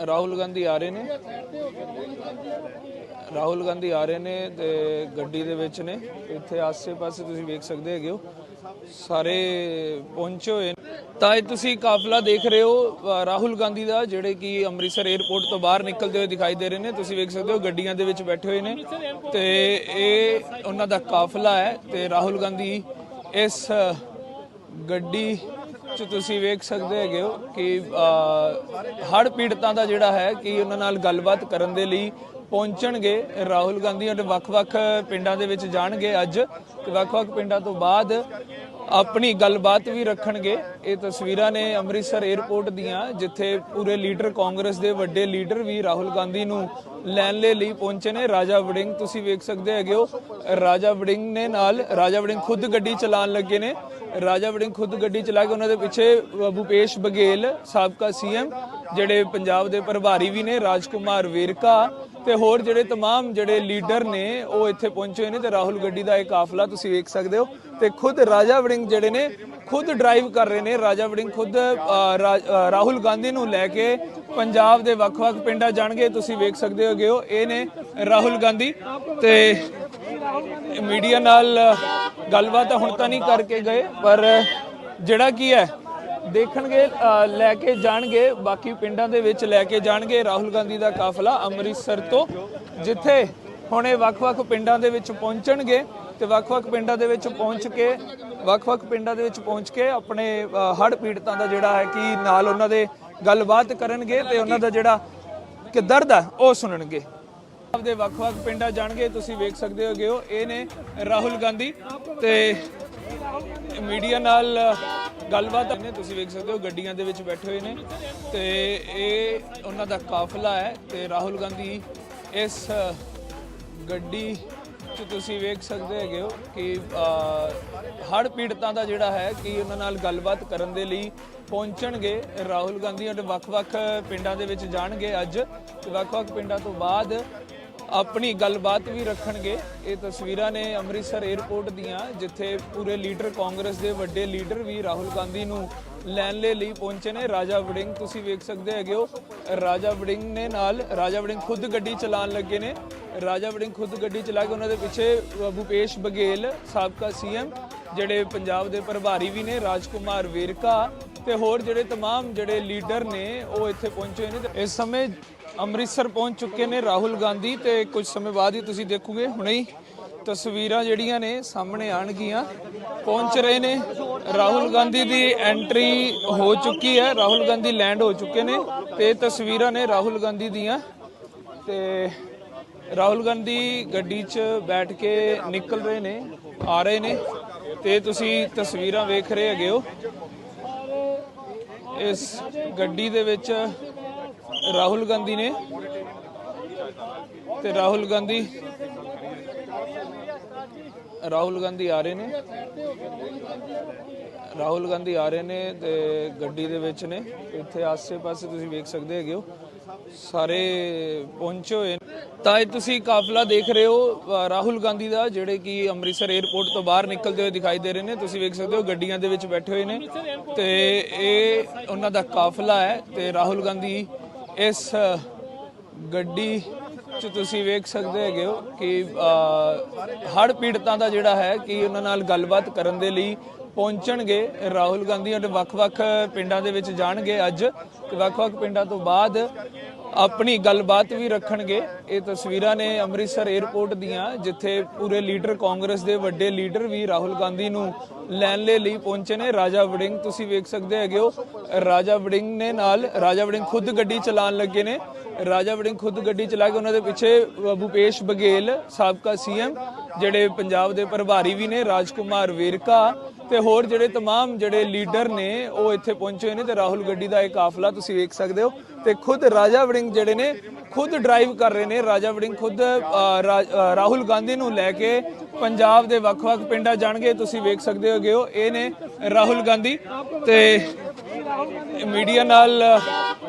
Speaker 1: ਰਾਹੁਲ ਗਾਂਧੀ ਆ ਰਹੇ ਨੇ। ਰਾਹੁਲ ਗਾਂਧੀ ਆ ਰਹੇ ਨੇ ਤੇ ਗੱਡੀ ਦੇ ਵਿੱਚ ਨੇ। ਇੱਥੇ ਆਸੇ-ਪਾਸੇ ਤੁਸੀਂ ਵੇਖ ਸਕਦੇ ਹੈਗੇ ਹੋ। ਸਾਰੇ ਪਹੁੰਚੇ ਹੋਏ ਨੇ। ਤਾਂ ਇਹ ਤੁਸੀਂ ਕਾਫਲਾ ਦੇਖ ਰਹੇ ਹੋ ਰਾਹੁਲ ਗਾਂਧੀ ਦਾ, ਜਿਹੜੇ ਕਿ ਅੰਮ੍ਰਿਤਸਰ 에ਅਰਪੋਰਟ ਤੋਂ ਬਾਹਰ ਨਿਕਲਦੇ ਹੋਏ ਦਿਖਾਈ ਦੇ ਰਹੇ ਨੇ। ਤੁਸੀਂ ਵੇਖ ਸਕਦੇ ਹੋ ਗੱਡੀਆਂ ਦੇ ਵਿੱਚ ਬੈਠੇ ਹੋਏ ਨੇ ਤੇ ਇਹ ਉਹਨਾਂ ਦਾ ਕਾਫਲਾ ਹੈ ਤੇ ਰਾਹੁਲ ਗਾਂਧੀ ਇਸ ਗੱਡੀ ਚ ਤੁਸੀਂ ਵੇਖ ਸਕਦੇ ਹੈਗੇ ਹੋ ਕਿ ਹੜ ਪੀੜਤਾਂ ਦਾ ਜਿਹੜਾ ਹੈ ਕਿ ਉਹਨਾਂ ਨਾਲ ਗੱਲਬਾਤ ਕਰਨ ਦੇ ਲਈ ਪਹੁੰਚਣਗੇ ਰਾਹੁਲ ਗਾਂਧੀ ਅਤੇ ਵੱਖ-ਵੱਖ ਪਿੰਡਾਂ ਦੇ ਵਿੱਚ ਜਾਣਗੇ ਅੱਜ ਤੇ ਵੱਖ-ਵੱਖ ਪਿੰਡਾਂ ਤੋਂ ਬਾਅਦ ਆਪਣੀ ਗੱਲਬਾਤ ਵੀ ਰੱਖਣਗੇ। ਇਹ ਤਸਵੀਰਾਂ ਨੇ ਅੰਮ੍ਰਿਤਸਰ 에ਅਰਪੋਰਟ ਦੀਆਂ, ਜਿੱਥੇ ਪੂਰੇ ਲੀਡਰ ਕਾਂਗਰਸ ਦੇ ਵੱਡੇ ਲੀਡਰ ਵੀ ਰਾਹੁਲ ਗਾਂਧੀ ਨੂੰ ਲੈਣ ਦੇ ਲਈ ਪਹੁੰਚੇ ਨੇ। ਰਾਜਾ ਵੜਿੰਗ, ਤੁਸੀਂ ਵੇਖ ਸਕਦੇ ਹੈਗੇ ਹੋ, ਰਾਜਾ ਵੜਿੰਗ ਨੇ ਨਾਲ, ਰਾਜਾ ਵੜਿੰਗ ਖੁਦ ਗੱਡੀ ਚਲਾਉਣ ਲੱਗੇ ਨੇ। ਰਾਜਾ ਵੜਿੰਗ ਖੁਦ ਗੱਡੀ ਚਲਾ ਕੇ ਉਹਨਾਂ ਦੇ ਪਿੱਛੇ ਭੂਪੇਸ਼ ਭੁਪੇਸ਼ ਬਘੇਲ, ਸਾਬਕਾ ਸੀਐਮ, ਜਿਹੜੇ ਪੰਜਾਬ ਦੇ ਪ੍ਰਭਾਰੀ ਵੀ ਨੇ, ਰਾਜਕੁਮਾਰ ਵੇਰਕਾ ਤੇ ਹੋਰ ਜਿਹੜੇ तमाम ਜਿਹੜੇ ਲੀਡਰ ਨੇ ਉਹ ਇੱਥੇ ਪਹੁੰਚੇ ਹੋਏ ਨੇ ਤੇ ਰਾਹੁਲ ਗੱਡੀ ਦਾ ਇਹ ਕਾਫਲਾ ਤੁਸੀਂ ਵੇਖ ਸਕਦੇ ਹੋ ਤੇ ਖੁਦ ਰਾਜਾ ਵੜਿੰਗ ਜਿਹੜੇ ਨੇ ਖੁਦ ਡਰਾਈਵ ਕਰ ਰਹੇ ਨੇ ਰਾਜਾ ਵੜਿੰਗ ਖੁਦ ਅ, ਰਾ- ਅ, ਰਾਹੁਲ ਗਾਂਧੀ ਨੂੰ ਲੈ ਕੇ ਪੰਜਾਬ ਦੇ ਵੱਖ-ਵੱਖ ਪਿੰਡਾਂ ਜਾਣਗੇ ਤੁਸੀਂ ਵੇਖ ਸਕਦੇ ਹੋਗੇ ਹੋ ਇਹ ਨੇ ਰਾਹੁਲ ਗਾਂਧੀ ਤੇ ਮੀਡੀਆ ਨਾਲ ਗੱਲਬਾਤ ਤਾਂ ਹੁਣ ਤਾਂ ਨਹੀਂ ਕਰਕੇ ਗਏ ਪਰ ਜਿਹੜਾ ਕੀ ਹੈ ਦੇਖਣਗੇ ਲੈ ਕੇ ਜਾਣਗੇ, ਬਾਕੀ ਪਿੰਡਾਂ ਦੇ ਵਿੱਚ ਲੈ ਕੇ ਜਾਣਗੇ ਰਾਹੁਲ ਗਾਂਧੀ ਦਾ ਕਾਫਲਾ ਅੰਮ੍ਰਿਤਸਰ ਤੋਂ, ਜਿੱਥੇ ਹੁਣੇ ਵੱਖ-ਵੱਖ ਪਿੰਡਾਂ ਦੇ ਵਿੱਚ ਪਹੁੰਚਣਗੇ ਤੇ ਵੱਖ-ਵੱਖ ਪਿੰਡਾਂ ਦੇ ਵਿੱਚ ਪਹੁੰਚ ਕੇ ਵੱਖ-ਵੱਖ ਪਿੰਡਾਂ ਦੇ ਵਿੱਚ ਪਹੁੰਚ ਕੇ ਆਪਣੇ ਹੜ ਪੀੜਤਾਂ ਦਾ ਜਿਹੜਾ ਹੈ ਕਿ ਨਾਲ ਉਹਨਾਂ ਦੇ ਗੱਲਬਾਤ ਕਰਨਗੇ ਤੇ ਉਹਨਾਂ ਦਾ ਜਿਹੜਾ ਕਿ ਦਰਦ ਹੈ, ਉਹ ਸੁਣਨਗੇ। ਆਪਦੇ ਵੱਖ-ਵੱਖ ਪਿੰਡਾਂ ਜਾਣਗੇ, ਤੁਸੀਂ ਵੇਖ ਸਕਦੇ ਹੋਗੇ ਹੋ, ਇਹ ਨੇ ਰਾਹੁਲ ਗਾਂਧੀ ਤੇ ਮੀਡੀਆ ਨਾਲ ਗੱਲਬਾਤ ਨੇ ਤੁਸੀਂ ਵੇਖ ਸਕਦੇ ਹੋ ਗੱਡੀਆਂ ਦੇ ਵਿੱਚ ਬੈਠੇ ਹੋਏ ਨੇ ਤੇ ਇਹ ਉਹਨਾਂ ਦਾ ਕਾਫਲਾ ਹੈ ਤੇ ਰਾਹੁਲ ਗਾਂਧੀ ਇਸ ਗੱਡੀ 'ਚ ਤੁਸੀਂ ਵੇਖ ਸਕਦੇ ਹੈਗੇ ਹੋ ਕਿ ਹੜ ਪੀੜਤਾਂ ਦਾ ਜਿਹੜਾ ਹੈ ਕਿ ਉਹਨਾਂ ਨਾਲ ਗੱਲਬਾਤ ਕਰਨ ਦੇ ਲਈ ਪਹੁੰਚਣਗੇ ਰਾਹੁਲ ਗਾਂਧੀ ਅਤੇ ਵੱਖ-ਵੱਖ ਪਿੰਡਾਂ ਦੇ ਵਿੱਚ ਜਾਣਗੇ ਅੱਜ ਤੇ ਵੱਖ-ਵੱਖ ਪਿੰਡਾਂ ਤੋਂ ਬਾਅਦ ਆਪਣੀ ਗੱਲਬਾਤ ਵੀ ਰੱਖਣਗੇ। ਇਹ ਤਸਵੀਰਾਂ ਨੇ ਅੰਮ੍ਰਿਤਸਰ 에ਅਰਪੋਰਟ ਦੀਆਂ, ਜਿੱਥੇ ਪੂਰੇ ਲੀਡਰ ਕਾਂਗਰਸ ਦੇ ਵੱਡੇ ਲੀਡਰ ਵੀ ਰਾਹੁਲ ਗਾਂਧੀ ਨੂੰ ਲੈਣ ਲੈ ਲਈ ਪਹੁੰਚੇ ਨੇ। ਰਾਜਾ ਵੜਿੰਗ, ਤੁਸੀਂ ਵੇਖ ਸਕਦੇ ਹੈਗੇ ਹੋ, ਰਾਜਾ ਵੜਿੰਗ ਨੇ ਨਾਲ, ਰਾਜਾ ਵੜਿੰਗ ਖੁਦ ਗੱਡੀ ਚਲਾਉਣ ਲੱਗੇ ਨੇ। ਰਾਜਾ ਵੜਿੰਗ ਖੁਦ ਗੱਡੀ ਚਲਾ ਕੇ ਉਹਨਾਂ ਦੇ ਪਿੱਛੇ ਭੂਪੇਸ਼ ਬਗੇਲ ਸਾਬਕਾ ਸੀਐਮ, ਜਿਹੜੇ ਪੰਜਾਬ ਦੇ ਪ੍ਰਭਾਰੀ ਵੀ ਨੇ, ਰਾਜਕੁਮਾਰ ਵੇਰਕਾ ਤੇ ਹੋਰ ਜਿਹੜੇ ਤਮਾਮ ਜਿਹੜੇ ਲੀਡਰ ਨੇ, ਉਹ ਇੱਥੇ ਪਹੁੰਚੇ ਨੇ। ਇਸ ਸਮੇਂ ਅੰਮ੍ਰਿਤਸਰ ਪਹੁੰਚ ਚੁੱਕੇ ਨੇ ਰਾਹੁਲ ਗਾਂਧੀ ਤੇ ਕੁਝ ਸਮੇਂ ਬਾਅਦ ਹੀ ਤੁਸੀਂ ਦੇਖੋਗੇ, ਹੁਣੇ ਹੀ ਤਸਵੀਰਾਂ ਜਿਹੜੀਆਂ ਨੇ ਸਾਹਮਣੇ ਆਣਗੀਆਂ ਪਹੁੰਚ ਰਹੇ ਨੇ, ਰਾਹੁਲ ਗਾਂਧੀ ਦੀ ਐਂਟਰੀ ਹੋ ਚੁੱਕੀ ਹੈ, ਰਾਹੁਲ ਗਾਂਧੀ ਲੈਂਡ ਹੋ ਚੁੱਕੇ ਨੇ ਤੇ ਇਹ ਤਸਵੀਰਾਂ ਨੇ ਰਾਹੁਲ ਗਾਂਧੀ ਦੀਆਂ। ਤੇ ਰਾਹੁਲ ਗਾਂਧੀ ਗੱਡੀ 'ਚ ਬੈਠ ਕੇ ਨਿਕਲ ਰਹੇ ਨੇ, ਆ ਰਹੇ ਨੇ ਤੇ ਤੁਸੀਂ ਤਸਵੀਰਾਂ ਵੇਖ ਰਹੇ ਹੈਗੇ ਹੋ। ਇਸ ਗੱਡੀ ਦੇ ਵਿੱਚ ਰਾਹੁਲ ਗਾਂਧੀ ਨੇ ਤੇ ਰਾਹੁਲ ਗਾਂਧੀ ਰਾਹੁਲ ਗਾਂਧੀ ਆ ਰਹੇ ਨੇ। ਰਾਹੁਲ ਗਾਂਧੀ ਆ ਰਹੇ ਨੇ ਤੇ ਗੱਡੀ ਦੇ ਵਿੱਚ ਨੇ। ਇੱਥੇ ਆਸੇ-ਪਾਸੇ ਤੁਸੀਂ ਵੇਖ ਸਕਦੇ ਹੈਗੇ ਹੋ। ਸਾਰੇ ਪਹੁੰਚੇ ਹੋਏ ਤਾਂ ਇਹ ਤੁਸੀਂ ਕਾਫਲਾ ਦੇਖ ਰਹੇ ਹੋ ਰਾਹੁਲ ਗਾਂਧੀ ਦਾ, ਜਿਹੜੇ ਕਿ ਅੰਮ੍ਰਿਤਸਰ 에ਅਰਪੋਰਟ ਤੋਂ ਬਾਹਰ ਨਿਕਲਦੇ ਹੋਏ ਦਿਖਾਈ ਦੇ ਰਹੇ ਨੇ। ਤੁਸੀਂ ਵੇਖ ਸਕਦੇ ਹੋ ਗੱਡੀਆਂ ਦੇ ਵਿੱਚ ਬੈਠੇ ਹੋਏ ਨੇ ਤੇ ਇਹ ਉਹਨਾਂ ਦਾ ਕਾਫਲਾ ਹੈ ਤੇ ਰਾਹੁਲ ਗਾਂਧੀ ਇਸ ਗੱਡੀ ਚ ਤੁਸੀਂ ਵੇਖ ਸਕਦੇ ਹੈਗੇ ਹੋ ਕਿ ਹੜ ਪੀੜਤਾਂ ਦਾ ਜਿਹੜਾ ਹੈ ਕਿ ਉਹਨਾਂ ਨਾਲ ਗੱਲਬਾਤ ਕਰਨ ਦੇ ਲਈ ਪਹੁੰਚਣਗੇ। ਰਾਹੁਲ ਗਾਂਧੀ ਅਤੇ ਵੱਖ-ਵੱਖ ਪਿੰਡਾਂ ਦੇ ਵਿੱਚ ਜਾਣਗੇ ਅੱਜ। ਤੇ ਵੱਖ-ਵੱਖ ਪਿੰਡਾਂ ਤੋਂ ਬਾਅਦ ਆਪਣੀ ਗੱਲਬਾਤ ਵੀ ਰੱਖਣਗੇ। ਇਹ ਤਸਵੀਰਾਂ ਨੇ ਅੰਮ੍ਰਿਤਸਰ 에ਅਰਪੋਰਟ ਦੀਆਂ, ਜਿੱਥੇ ਪੂਰੇ ਲੀਡਰ ਕਾਂਗਰਸ ਦੇ ਵੱਡੇ ਲੀਡਰ ਵੀ ਰਾਹੁਲ ਗਾਂਧੀ ਨੂੰ ਲੈਣ ਲੈ ਲਈ ਪਹੁੰਚੇ ਨੇ। ਰਾਜਾ ਵੜਿੰਗ, ਤੁਸੀਂ ਵੇਖ ਸਕਦੇ ਹੈਗੇ ਹੋ, ਰਾਜਾ ਵੜਿੰਗ ਨੇ ਨਾਲ, ਰਾਜਾ ਵੜਿੰਗ ਖੁਦ ਗੱਡੀ ਚਲਾਉਣ ਲੱਗੇ ਨੇ। ਰਾਜਾ ਵੜਿੰਗ ਖੁਦ ਗੱਡੀ ਚਲਾ ਕੇ ਉਹਨਾਂ ਦੇ ਪਿੱਛੇ ਭੂਪੇਸ਼ ਬਗੇਲ ਸਾਬਕਾ ਸੀਐਮ, ਜਿਹੜੇ ਪੰਜਾਬ ਦੇ ਪ੍ਰਭਾਰੀ ਵੀ ਨੇ, ਰਾਜਕੁਮਾਰ ਵੇਰਕਾ ਤੇ ਹੋਰ ਜਿਹੜੇ ਤਮਾਮ ਜਿਹੜੇ ਲੀਡਰ ਨੇ, ਉਹ ਇੱਥੇ ਪਹੁੰਚੇ ਨੇ ਤੇ ਰਾਹੁਲ ਗੱਡੀ ਦਾ ਇਹ ਕਾਫਲਾ ਤੁਸੀਂ ਵੇਖ ਸਕਦੇ ਹੋ। ਤੇ ਖੁਦ ਰਾਜਾ ਵੜਿੰਗ ਜਿਹੜੇ ਨੇ ਖੁਦ ਡਰਾਈਵ ਕਰ ਰਹੇ ਨੇ ਰਾਜਾ ਵੜਿੰਗ ਖੁਦ ਅ, ਰਾਹੁਲ ਗਾਂਧੀ ਨੂੰ ਲੈ ਕੇ ਪੰਜਾਬ ਦੇ ਵੱਖ-ਵੱਖ ਪਿੰਡਾਂ ਜਾਣਗੇ ਤੁਸੀਂ ਵੇਖ ਸਕਦੇ ਹੋਗੇ ਹੋ ਇਹ ਨੇ ਰਾਹੁਲ ਗਾਂਧੀ ਤੇ ਮੀਡੀਆ ਨਾਲ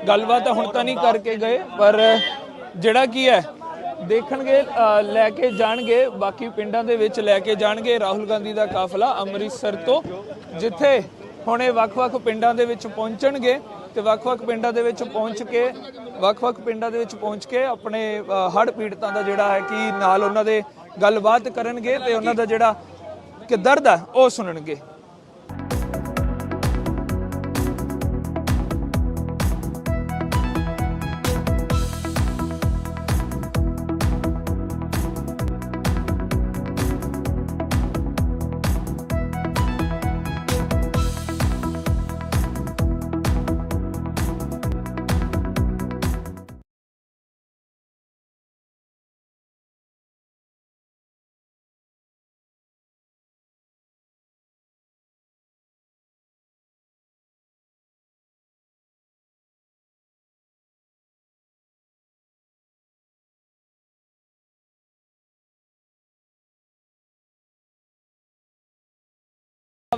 Speaker 1: ਗੱਲਬਾਤ ਹੁਣ ਤਾਂ ਨਹੀਂ ਕਰਕੇ ਗਏ ਪਰ ਜਿਹੜਾ ਕੀ ਹੈ ਦੇਖਣਗੇ ਲੈ ਕੇ ਜਾਣਗੇ ਬਾਕੀ ਪਿੰਡਾਂ ਦੇ ਵਿੱਚ ਲੈ ਕੇ ਜਾਣਗੇ ਰਾਹੁਲ ਗਾਂਧੀ ਦਾ ਕਾਫਲਾ ਅੰਮ੍ਰਿਤਸਰ ਤੋਂ ਜਿੱਥੇ ਹੁਣ ਇਹ ਵੱਖ-ਵੱਖ ਪਿੰਡਾਂ ਦੇ ਵਿੱਚ ਪਹੁੰਚਣਗੇ। ਤੇ ਵੱਖ-ਵੱਖ ਪਿੰਡਾਂ ਦੇ ਵਿੱਚ ਪਹੁੰਚ ਕੇ ਵੱਖ-ਵੱਖ ਪਿੰਡਾਂ ਦੇ ਵਿੱਚ ਪਹੁੰਚ ਕੇ ਆਪਣੇ ਹੜ ਪੀੜਤਾਂ ਦਾ ਜਿਹੜਾ ਹੈ ਕਿ ਨਾਲ ਉਹਨਾਂ ਦੇ ਗੱਲਬਾਤ ਕਰਨਗੇ ਤੇ ਉਹਨਾਂ ਦਾ ਜਿਹੜਾ ਕਿ ਦਰਦ ਹੈ ਉਹ ਸੁਣਨਗੇ।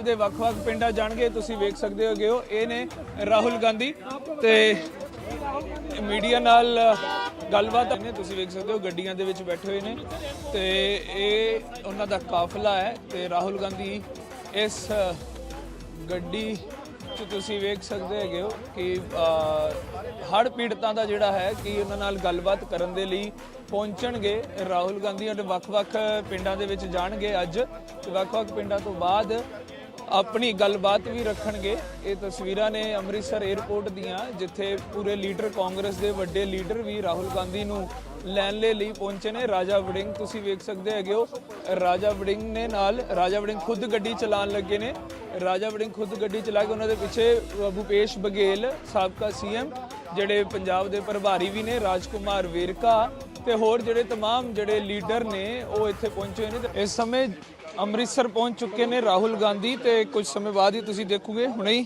Speaker 1: ਦੇ ਵੱਖ-ਵੱਖ ਪਿੰਡਾਂ ਜਾਣਗੇ, ਤੁਸੀਂ ਵੇਖ ਸਕਦੇ ਹੋਗੇ ਹੋ, ਇਹ ਨੇ ਰਾਹੁਲ ਗਾਂਧੀ ਤੇ ਮੀਡੀਆ ਨਾਲ ਗੱਲਬਾਤ ਨੇ, ਤੁਸੀਂ ਵੇਖ ਸਕਦੇ ਹੋ, ਗੱਡੀਆਂ ਦੇ ਵਿੱਚ ਬੈਠੇ ਹੋਏ ਨੇ ਤੇ ਇਹ ਉਹਨਾਂ ਦਾ ਕਾਫਲਾ ਹੈ ਤੇ ਰਾਹੁਲ ਗਾਂਧੀ ਇਸ ਗੱਡੀ 'ਚ ਤੁਸੀਂ ਵੇਖ ਸਕਦੇ ਹੈਗੇ ਹੋ ਕਿ ਹੜ ਪੀੜਤਾਂ ਦਾ ਜਿਹੜਾ ਹੈ ਕਿ ਉਹਨਾਂ ਨਾਲ ਗੱਲਬਾਤ ਕਰਨ ਦੇ ਲਈ ਪਹੁੰਚਣਗੇ। ਰਾਹੁਲ ਗਾਂਧੀ ਅਤੇ ਵੱਖ-ਵੱਖ ਪਿੰਡਾਂ ਦੇ ਵਿੱਚ ਜਾਣਗੇ ਅੱਜ ਵੱਖ-ਵੱਖ ਪਿੰਡਾਂ ਤੋਂ ਬਾਅਦ ਆਪਣੀ ਗੱਲਬਾਤ ਵੀ ਰੱਖਣਗੇ। ਇਹ ਤਸਵੀਰਾਂ ਨੇ ਅੰਮ੍ਰਿਤਸਰ 에ਅਰਪੋਰਟ ਦੀਆਂ, ਜਿੱਥੇ ਪੂਰੇ ਲੀਡਰ ਕਾਂਗਰਸ ਦੇ ਵੱਡੇ ਲੀਡਰ ਵੀ ਰਾਹੁਲ ਗਾਂਧੀ ਨੂੰ ਲੈਣ ਲਈ ਪਹੁੰਚੇ ਨੇ। ਰਾਜਾ ਵੜਿੰਗ, ਤੁਸੀਂ ਵੇਖ ਸਕਦੇ ਹੈਗੇ ਹੋ, ਰਾਜਾ ਵੜਿੰਗ ਨੇ ਨਾਲ, ਰਾਜਾ ਵੜਿੰਗ ਖੁਦ ਗੱਡੀ ਚਲਾਉਣ ਲੱਗੇ ਨੇ। ਰਾਜਾ ਵੜਿੰਗ ਖੁਦ ਗੱਡੀ ਚਲਾ ਕੇ ਉਹਨਾਂ ਦੇ ਪਿੱਛੇ ਭੂਪੇਸ਼ ਬਗੇਲ ਸਾਬਕਾ ਸੀਐਮ, ਜਿਹੜੇ ਪੰਜਾਬ ਦੇ ਪ੍ਰਭਾਰੀ ਵੀ ਨੇ, ਰਾਜਕੁਮਾਰ ਵੇਰਕਾ ਤੇ ਹੋਰ ਜਿਹੜੇ ਤਮਾਮ ਜਿਹੜੇ ਲੀਡਰ ਨੇ, ਉਹ ਇੱਥੇ ਪਹੁੰਚੇ ਨੇ। ਇਸ ਸਮੇਂ ਅੰਮ੍ਰਿਤਸਰ ਪਹੁੰਚ ਚੁੱਕੇ ਨੇ ਰਾਹੁਲ ਗਾਂਧੀ ਤੇ ਕੁਝ ਸਮੇਂ ਬਾਅਦ ਹੀ ਤੁਸੀਂ ਦੇਖੋਗੇ, ਹੁਣੇ ਹੀ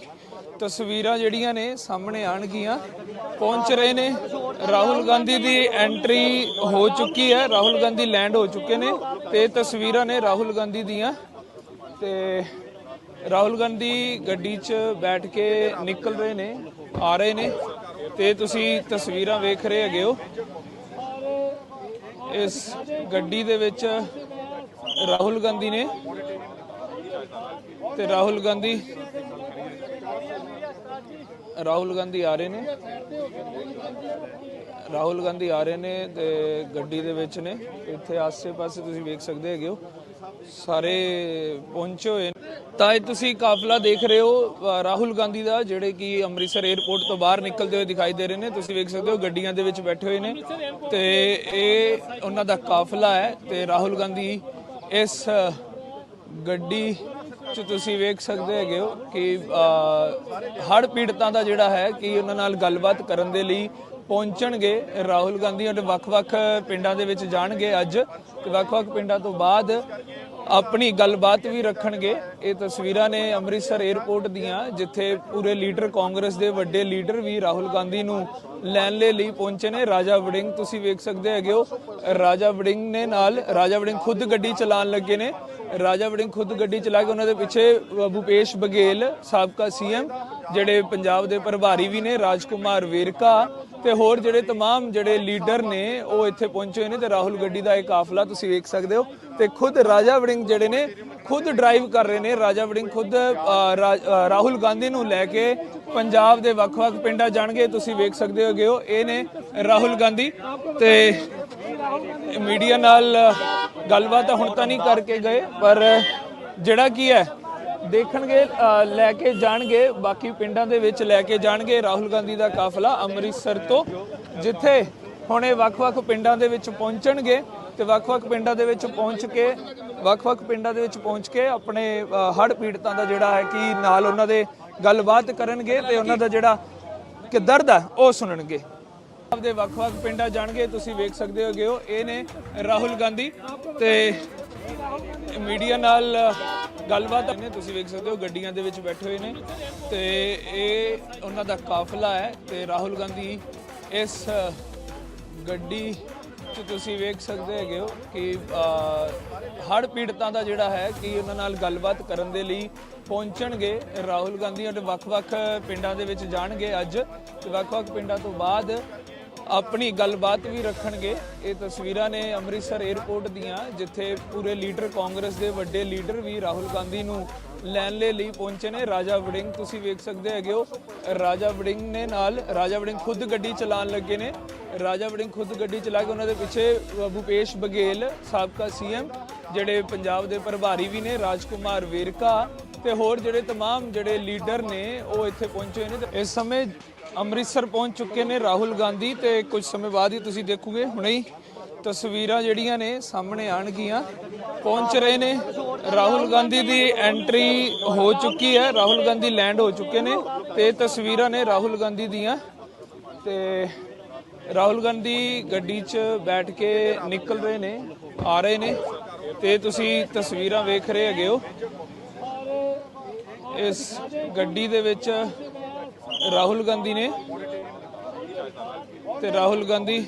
Speaker 1: ਤਸਵੀਰਾਂ ਜਿਹੜੀਆਂ ਨੇ ਸਾਹਮਣੇ ਆਣਗੀਆਂ ਪਹੁੰਚ ਰਹੇ ਨੇ, ਰਾਹੁਲ ਗਾਂਧੀ ਦੀ ਐਂਟਰੀ ਹੋ ਚੁੱਕੀ ਹੈ, ਰਾਹੁਲ ਗਾਂਧੀ ਲੈਂਡ ਹੋ ਚੁੱਕੇ ਨੇ ਤੇ ਇਹ ਤਸਵੀਰਾਂ ਨੇ ਰਾਹੁਲ ਗਾਂਧੀ ਦੀਆਂ। ਤੇ ਰਾਹੁਲ ਗਾਂਧੀ ਗੱਡੀ 'ਚ ਬੈਠ ਕੇ ਨਿਕਲ ਰਹੇ ਨੇ, ਆ ਰਹੇ ਨੇ ਤੇ ਤੁਸੀਂ ਤਸਵੀਰਾਂ ਵੇਖ ਰਹੇ ਹੈਗੇ ਹੋ। ਇਸ ਗੱਡੀ ਦੇ ਵਿੱਚ ਰਾਹੁਲ ਗਾਂਧੀ ਨੇ ਤੇ ਰਾਹੁਲ ਗਾਂਧੀ ਰਾਹੁਲ ਗਾਂਧੀ ਆ ਰਹੇ ਨੇ। ਰਾਹੁਲ ਗਾਂਧੀ ਆ ਰਹੇ ਨੇ ਤੇ ਗੱਡੀ ਦੇ ਵਿੱਚ ਨੇ। ਇੱਥੇ ਆਸੇ-ਪਾਸੇ ਤੁਸੀਂ ਵੇਖ ਸਕਦੇ ਹੈਗੇ ਹੋ। ਸਾਰੇ ਪਹੁੰਚੇ ਹੋਏ ਨੇ। ਤਾਂ ਇਹ ਤੁਸੀਂ ਕਾਫਲਾ ਦੇਖ ਰਹੇ ਹੋ ਰਾਹੁਲ ਗਾਂਧੀ ਦਾ, ਜਿਹੜੇ ਕਿ ਅੰਮ੍ਰਿਤਸਰ 에ਅਰਪੋਰਟ ਤੋਂ ਬਾਹਰ ਨਿਕਲਦੇ ਹੋਏ ਦਿਖਾਈ ਦੇ ਰਹੇ ਨੇ। ਤੁਸੀਂ ਵੇਖ ਸਕਦੇ ਹੋ ਗੱਡੀਆਂ ਦੇ ਵਿੱਚ ਬੈਠੇ ਹੋਏ ਨੇ ਤੇ ਇਹ ਉਹਨਾਂ ਦਾ ਕਾਫਲਾ ਹੈ ਤੇ ਰਾਹੁਲ ਗਾਂਧੀ ਇਸ ਗੱਡੀ ਚ ਤੁਸੀਂ ਵੇਖ ਸਕਦੇ ਹੈਗੇ ਹੋ ਕਿ ਹੜ ਪੀੜਤਾਂ ਦਾ ਜਿਹੜਾ ਹੈ ਕਿ ਉਹਨਾਂ ਨਾਲ ਗੱਲਬਾਤ ਕਰਨ ਦੇ ਲਈ ਪਹੁੰਚਣਗੇ ਰਾਹੁਲ ਗਾਂਧੀ ਅਤੇ ਵੱਖ-ਵੱਖ ਪਿੰਡਾਂ ਦੇ ਵਿੱਚ ਜਾਣਗੇ ਅੱਜ ਤੇ ਵੱਖ-ਵੱਖ ਪਿੰਡਾਂ ਤੋਂ ਬਾਅਦ ਆਪਣੀ ਗੱਲਬਾਤ ਵੀ ਰੱਖਣਗੇ। ਇਹ ਤਸਵੀਰਾਂ ਨੇ ਅੰਮ੍ਰਿਤਸਰ 에ਅਰਪੋਰਟ ਦੀਆਂ, ਜਿੱਥੇ ਪੂਰੇ ਲੀਡਰ ਕਾਂਗਰਸ ਦੇ ਵੱਡੇ ਲੀਡਰ ਵੀ ਰਾਹੁਲ ਗਾਂਧੀ ਨੂੰ ਲੈਣ ਲਈ ਪਹੁੰਚੇ ਨੇ। ਰਾਜਾ ਵੜਿੰਗ, ਤੁਸੀਂ ਵੇਖ ਸਕਦੇ ਹੈਗੇ ਹੋ, ਰਾਜਾ ਵੜਿੰਗ ਨੇ ਨਾਲ, ਰਾਜਾ ਵੜਿੰਗ ਖੁਦ ਗੱਡੀ ਚਲਾਉਣ ਲੱਗੇ ਨੇ। ਰਾਜਾ ਵੜਿੰਗ ਖੁਦ ਗੱਡੀ ਚਲਾ ਕੇ ਉਹਨਾਂ ਦੇ ਪਿੱਛੇ ਭੂਪੇਸ਼ ਬਗੇਲ ਸਾਬਕਾ ਸੀਐਮ, ਜਿਹੜੇ ਪੰਜਾਬ ਦੇ ਪ੍ਰਭਾਰੀ ਵੀ ਨੇ, ਰਾਜਕੁਮਾਰ ਵੇਰਕਾ ਤੇ ਹੋਰ ਜਿਹੜੇ ਤਮਾਮ ਜਿਹੜੇ ਲੀਡਰ ਨੇ, ਉਹ ਇੱਥੇ ਪਹੁੰਚੇ ਨੇ ਤੇ ਰਾਹੁਲ ਗੱਡੀ ਦਾ ਇਹ ਕਾਫਲਾ ਤੁਸੀਂ ਵੇਖ ਸਕਦੇ ਹੋ। ਤੇ ਖੁਦ ਰਾਜਾ ਵੜਿੰਗ ਜਿਹੜੇ ਨੇ ਖੁਦ ਡਰਾਈਵ ਕਰ ਰਹੇ ਨੇ। ਰਾਜਾ ਵੜਿੰਗ ਖੁਦ ਰਾਜ- ਰਾਹੁਲ ਗਾਂਧੀ ਨੂੰ ਲੈ ਕੇ ਪੰਜਾਬ ਦੇ ਵੱਖ-ਵੱਖ ਪਿੰਡਾਂ ਜਾਣਗੇ। ਤੁਸੀਂ ਵੇਖ ਸਕਦੇ ਹੋਗੇ ਹੋ ਇਹ ਨੇ ਰਾਹੁਲ ਗਾਂਧੀ। ਤੇ ਮੀਡੀਆ ਨਾਲ ਗੱਲਬਾਤ ਹੁਣ ਤਾਂ ਨਹੀਂ ਕਰਕੇ ਗਏ, ਪਰ ਜਿਹੜਾ ਕੀ ਹੈ, ਦੇਖਣਗੇ ਲੈ ਕੇ ਜਾਣਗੇ। ਬਾਕੀ ਪਿੰਡਾਂ ਦੇ ਵਿੱਚ ਲੈ ਕੇ ਜਾਣਗੇ ਰਾਹੁਲ ਗਾਂਧੀ ਦਾ ਕਾਫਲਾ ਅੰਮ੍ਰਿਤਸਰ ਤੋਂ, ਜਿੱਥੇ ਹੁਣੇ ਵੱਖ-ਵੱਖ ਪਿੰਡਾਂ ਦੇ ਵਿੱਚ ਪਹੁੰਚਣਗੇ। ਤੇ ਵੱਖ-ਵੱਖ ਪਿੰਡਾਂ ਦੇ ਵਿੱਚ ਪਹੁੰਚ ਕੇ, ਵੱਖ-ਵੱਖ ਪਿੰਡਾਂ ਦੇ ਵਿੱਚ ਪਹੁੰਚ ਕੇ ਆਪਣੇ ਹੜ ਪੀੜਤਾਂ ਦਾ ਜਿਹੜਾ ਹੈ ਕਿ ਨਾਲ ਉਹਨਾਂ ਦੇ ਗੱਲਬਾਤ ਕਰਨਗੇ ਤੇ ਉਹਨਾਂ ਦਾ ਜਿਹੜਾ ਕਿ ਦਰਦ ਹੈ, ਉਹ ਸੁਣਨਗੇ। ਆਪਦੇ ਵੱਖ-ਵੱਖ ਪਿੰਡਾਂ ਜਾਣਗੇ, ਤੁਸੀਂ ਵੇਖ ਸਕਦੇ ਹੋਗੇ ਹੋ, ਇਹ ਨੇ ਰਾਹੁਲ ਗਾਂਧੀ ਤੇ ਮੀਡੀਆ ਨਾਲ ਗੱਲਬਾਤ ਨੇ, ਤੁਸੀਂ ਵੇਖ ਸਕਦੇ ਹੋ, ਗੱਡੀਆਂ ਦੇ ਵਿੱਚ ਬੈਠੇ ਹੋਏ ਨੇ ਤੇ ਇਹ ਉਹਨਾਂ ਦਾ ਕਾਫਲਾ ਹੈ ਤੇ ਰਾਹੁਲ ਗਾਂਧੀ ਇਸ ਗੱਡੀ ਚ ਤੁਸੀਂ ਵੇਖ ਸਕਦੇ ਹੈਗੇ ਹੋ ਕਿ ਹੜ ਪੀੜਤਾਂ ਦਾ ਜਿਹੜਾ ਹੈ ਕਿ ਉਹਨਾਂ ਨਾਲ ਗੱਲਬਾਤ ਕਰਨ ਦੇ ਲਈ ਪਹੁੰਚਣਗੇ ਰਾਹੁਲ ਗਾਂਧੀ ਅਤੇ ਵੱਖ-ਵੱਖ ਪਿੰਡਾਂ ਦੇ ਵਿੱਚ ਜਾਣਗੇ ਅੱਜ ਤੇ ਵੱਖ-ਵੱਖ ਪਿੰਡਾਂ ਤੋਂ ਬਾਅਦ ਆਪਣੀ ਗੱਲਬਾਤ ਵੀ ਰੱਖਣਗੇ। ਇਹ ਤਸਵੀਰਾਂ ਨੇ ਅੰਮ੍ਰਿਤਸਰ 에ਅਰਪੋਰਟ ਦੀਆਂ, ਜਿੱਥੇ ਪੂਰੇ ਲੀਡਰ ਕਾਂਗਰਸ ਦੇ ਵੱਡੇ ਲੀਡਰ ਵੀ ਰਾਹੁਲ ਗਾਂਧੀ ਨੂੰ ਲੈਣ ਲੈ ਲਈ ਪਹੁੰਚੇ ਨੇ। ਰਾਜਾ ਵੜਿੰਗ, ਤੁਸੀਂ ਵੇਖ ਸਕਦੇ ਹੈਗੇ ਹੋ, ਰਾਜਾ ਵੜਿੰਗ ਨੇ ਨਾਲ, ਰਾਜਾ ਵੜਿੰਗ ਖੁਦ ਗੱਡੀ ਚਲਾਉਣ ਲੱਗੇ ਨੇ। ਰਾਜਾ ਵੜਿੰਗ ਖੁਦ ਗੱਡੀ ਚਲਾ ਕੇ ਉਹਨਾਂ ਦੇ ਪਿੱਛੇ ਭੂਪੇਸ਼ ਬਗੇਲ ਸਾਬਕਾ ਸੀਐਮ, ਜਿਹੜੇ ਪੰਜਾਬ ਦੇ ਪ੍ਰਭਾਰੀ ਵੀ ਨੇ, ਰਾਜਕੁਮਾਰ ਵੇਰਕਾ ਤੇ ਹੋਰ ਜਿਹੜੇ ਤਮਾਮ ਜਿਹੜੇ ਲੀਡਰ ਨੇ, ਉਹ ਇੱਥੇ ਪਹੁੰਚੇ ਨੇ। ਇਸ ਸਮੇਂ ਅੰਮ੍ਰਿਤਸਰ ਪਹੁੰਚ ਚੁੱਕੇ ਨੇ ਰਾਹੁਲ ਗਾਂਧੀ ਤੇ ਕੁਝ ਸਮੇਂ ਬਾਅਦ ਹੀ ਤੁਸੀਂ ਦੇਖੋਗੇ, ਹੁਣੇ ਹੀ ਤਸਵੀਰਾਂ ਜਿਹੜੀਆਂ ਨੇ ਸਾਹਮਣੇ ਆਣਗੀਆਂ ਪਹੁੰਚ ਰਹੇ ਨੇ, ਰਾਹੁਲ ਗਾਂਧੀ ਦੀ ਐਂਟਰੀ ਹੋ ਚੁੱਕੀ ਹੈ, ਰਾਹੁਲ ਗਾਂਧੀ ਲੈਂਡ ਹੋ ਚੁੱਕੇ ਨੇ ਤੇ ਇਹ ਤਸਵੀਰਾਂ ਨੇ ਰਾਹੁਲ ਗਾਂਧੀ ਦੀਆਂ। ਤੇ ਰਾਹੁਲ ਗਾਂਧੀ ਗੱਡੀ 'ਚ ਬੈਠ ਕੇ ਨਿਕਲ ਰਹੇ ਨੇ, ਆ ਰਹੇ ਨੇ ਤੇ ਤੁਸੀਂ ਤਸਵੀਰਾਂ ਵੇਖ ਰਹੇ ਹੈਗੇ ਹੋ। ਇਸ ਗੱਡੀ ਦੇ ਵਿੱਚ ਰਾਹੁਲ ਗਾਂਧੀ ਨੇ ਤੇ ਰਾਹੁਲ ਗਾਂਧੀ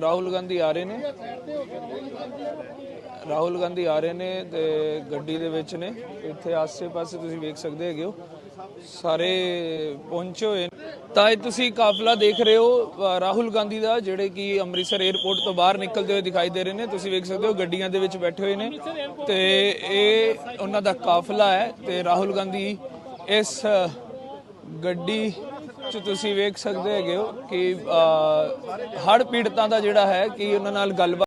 Speaker 1: ਰਾਹੁਲ ਗਾਂਧੀ ਆ ਰਹੇ ਨੇ। ਰਾਹੁਲ ਗਾਂਧੀ ਆ ਰਹੇ ਨੇ ਤੇ ਗੱਡੀ ਦੇ ਵਿੱਚ ਨੇ। ਇੱਥੇ ਆਸੇ-ਪਾਸੇ ਤੁਸੀਂ ਵੇਖ ਸਕਦੇ ਹੈਗੇ ਹੋ। ਸਾਰੇ ਪਹੁੰਚੇ ਹੋਏ ਨੇ। ਤਾਂ ਇਹ ਤੁਸੀਂ ਕਾਫਲਾ ਦੇਖ ਰਹੇ ਹੋ ਰਾਹੁਲ ਗਾਂਧੀ ਦਾ, ਜਿਹੜੇ ਕਿ ਅੰਮ੍ਰਿਤਸਰ 에ਅਰਪੋਰਟ ਤੋਂ ਬਾਹਰ ਨਿਕਲਦੇ ਹੋਏ ਦਿਖਾਈ ਦੇ ਰਹੇ ਨੇ। ਤੁਸੀਂ ਵੇਖ ਸਕਦੇ ਹੋ ਗੱਡੀਆਂ ਦੇ ਵਿੱਚ ਬੈਠੇ ਹੋਏ ਨੇ ਤੇ ਇਹ ਉਹਨਾਂ ਦਾ ਕਾਫਲਾ ਹੈ ਤੇ ਰਾਹੁਲ ਗਾਂਧੀ ਇਸ ਗੱਡੀ ਚ ਤੁਸੀਂ ਵੇਖ ਸਕਦੇ ਹੈਗੇ ਹੋ ਕਿ ਹੜ ਪੀੜਤਾਂ ਦਾ ਜਿਹੜਾ ਹੈ ਕਿ ਉਹਨਾਂ ਨਾਲ ਗੱਲਬਾਤ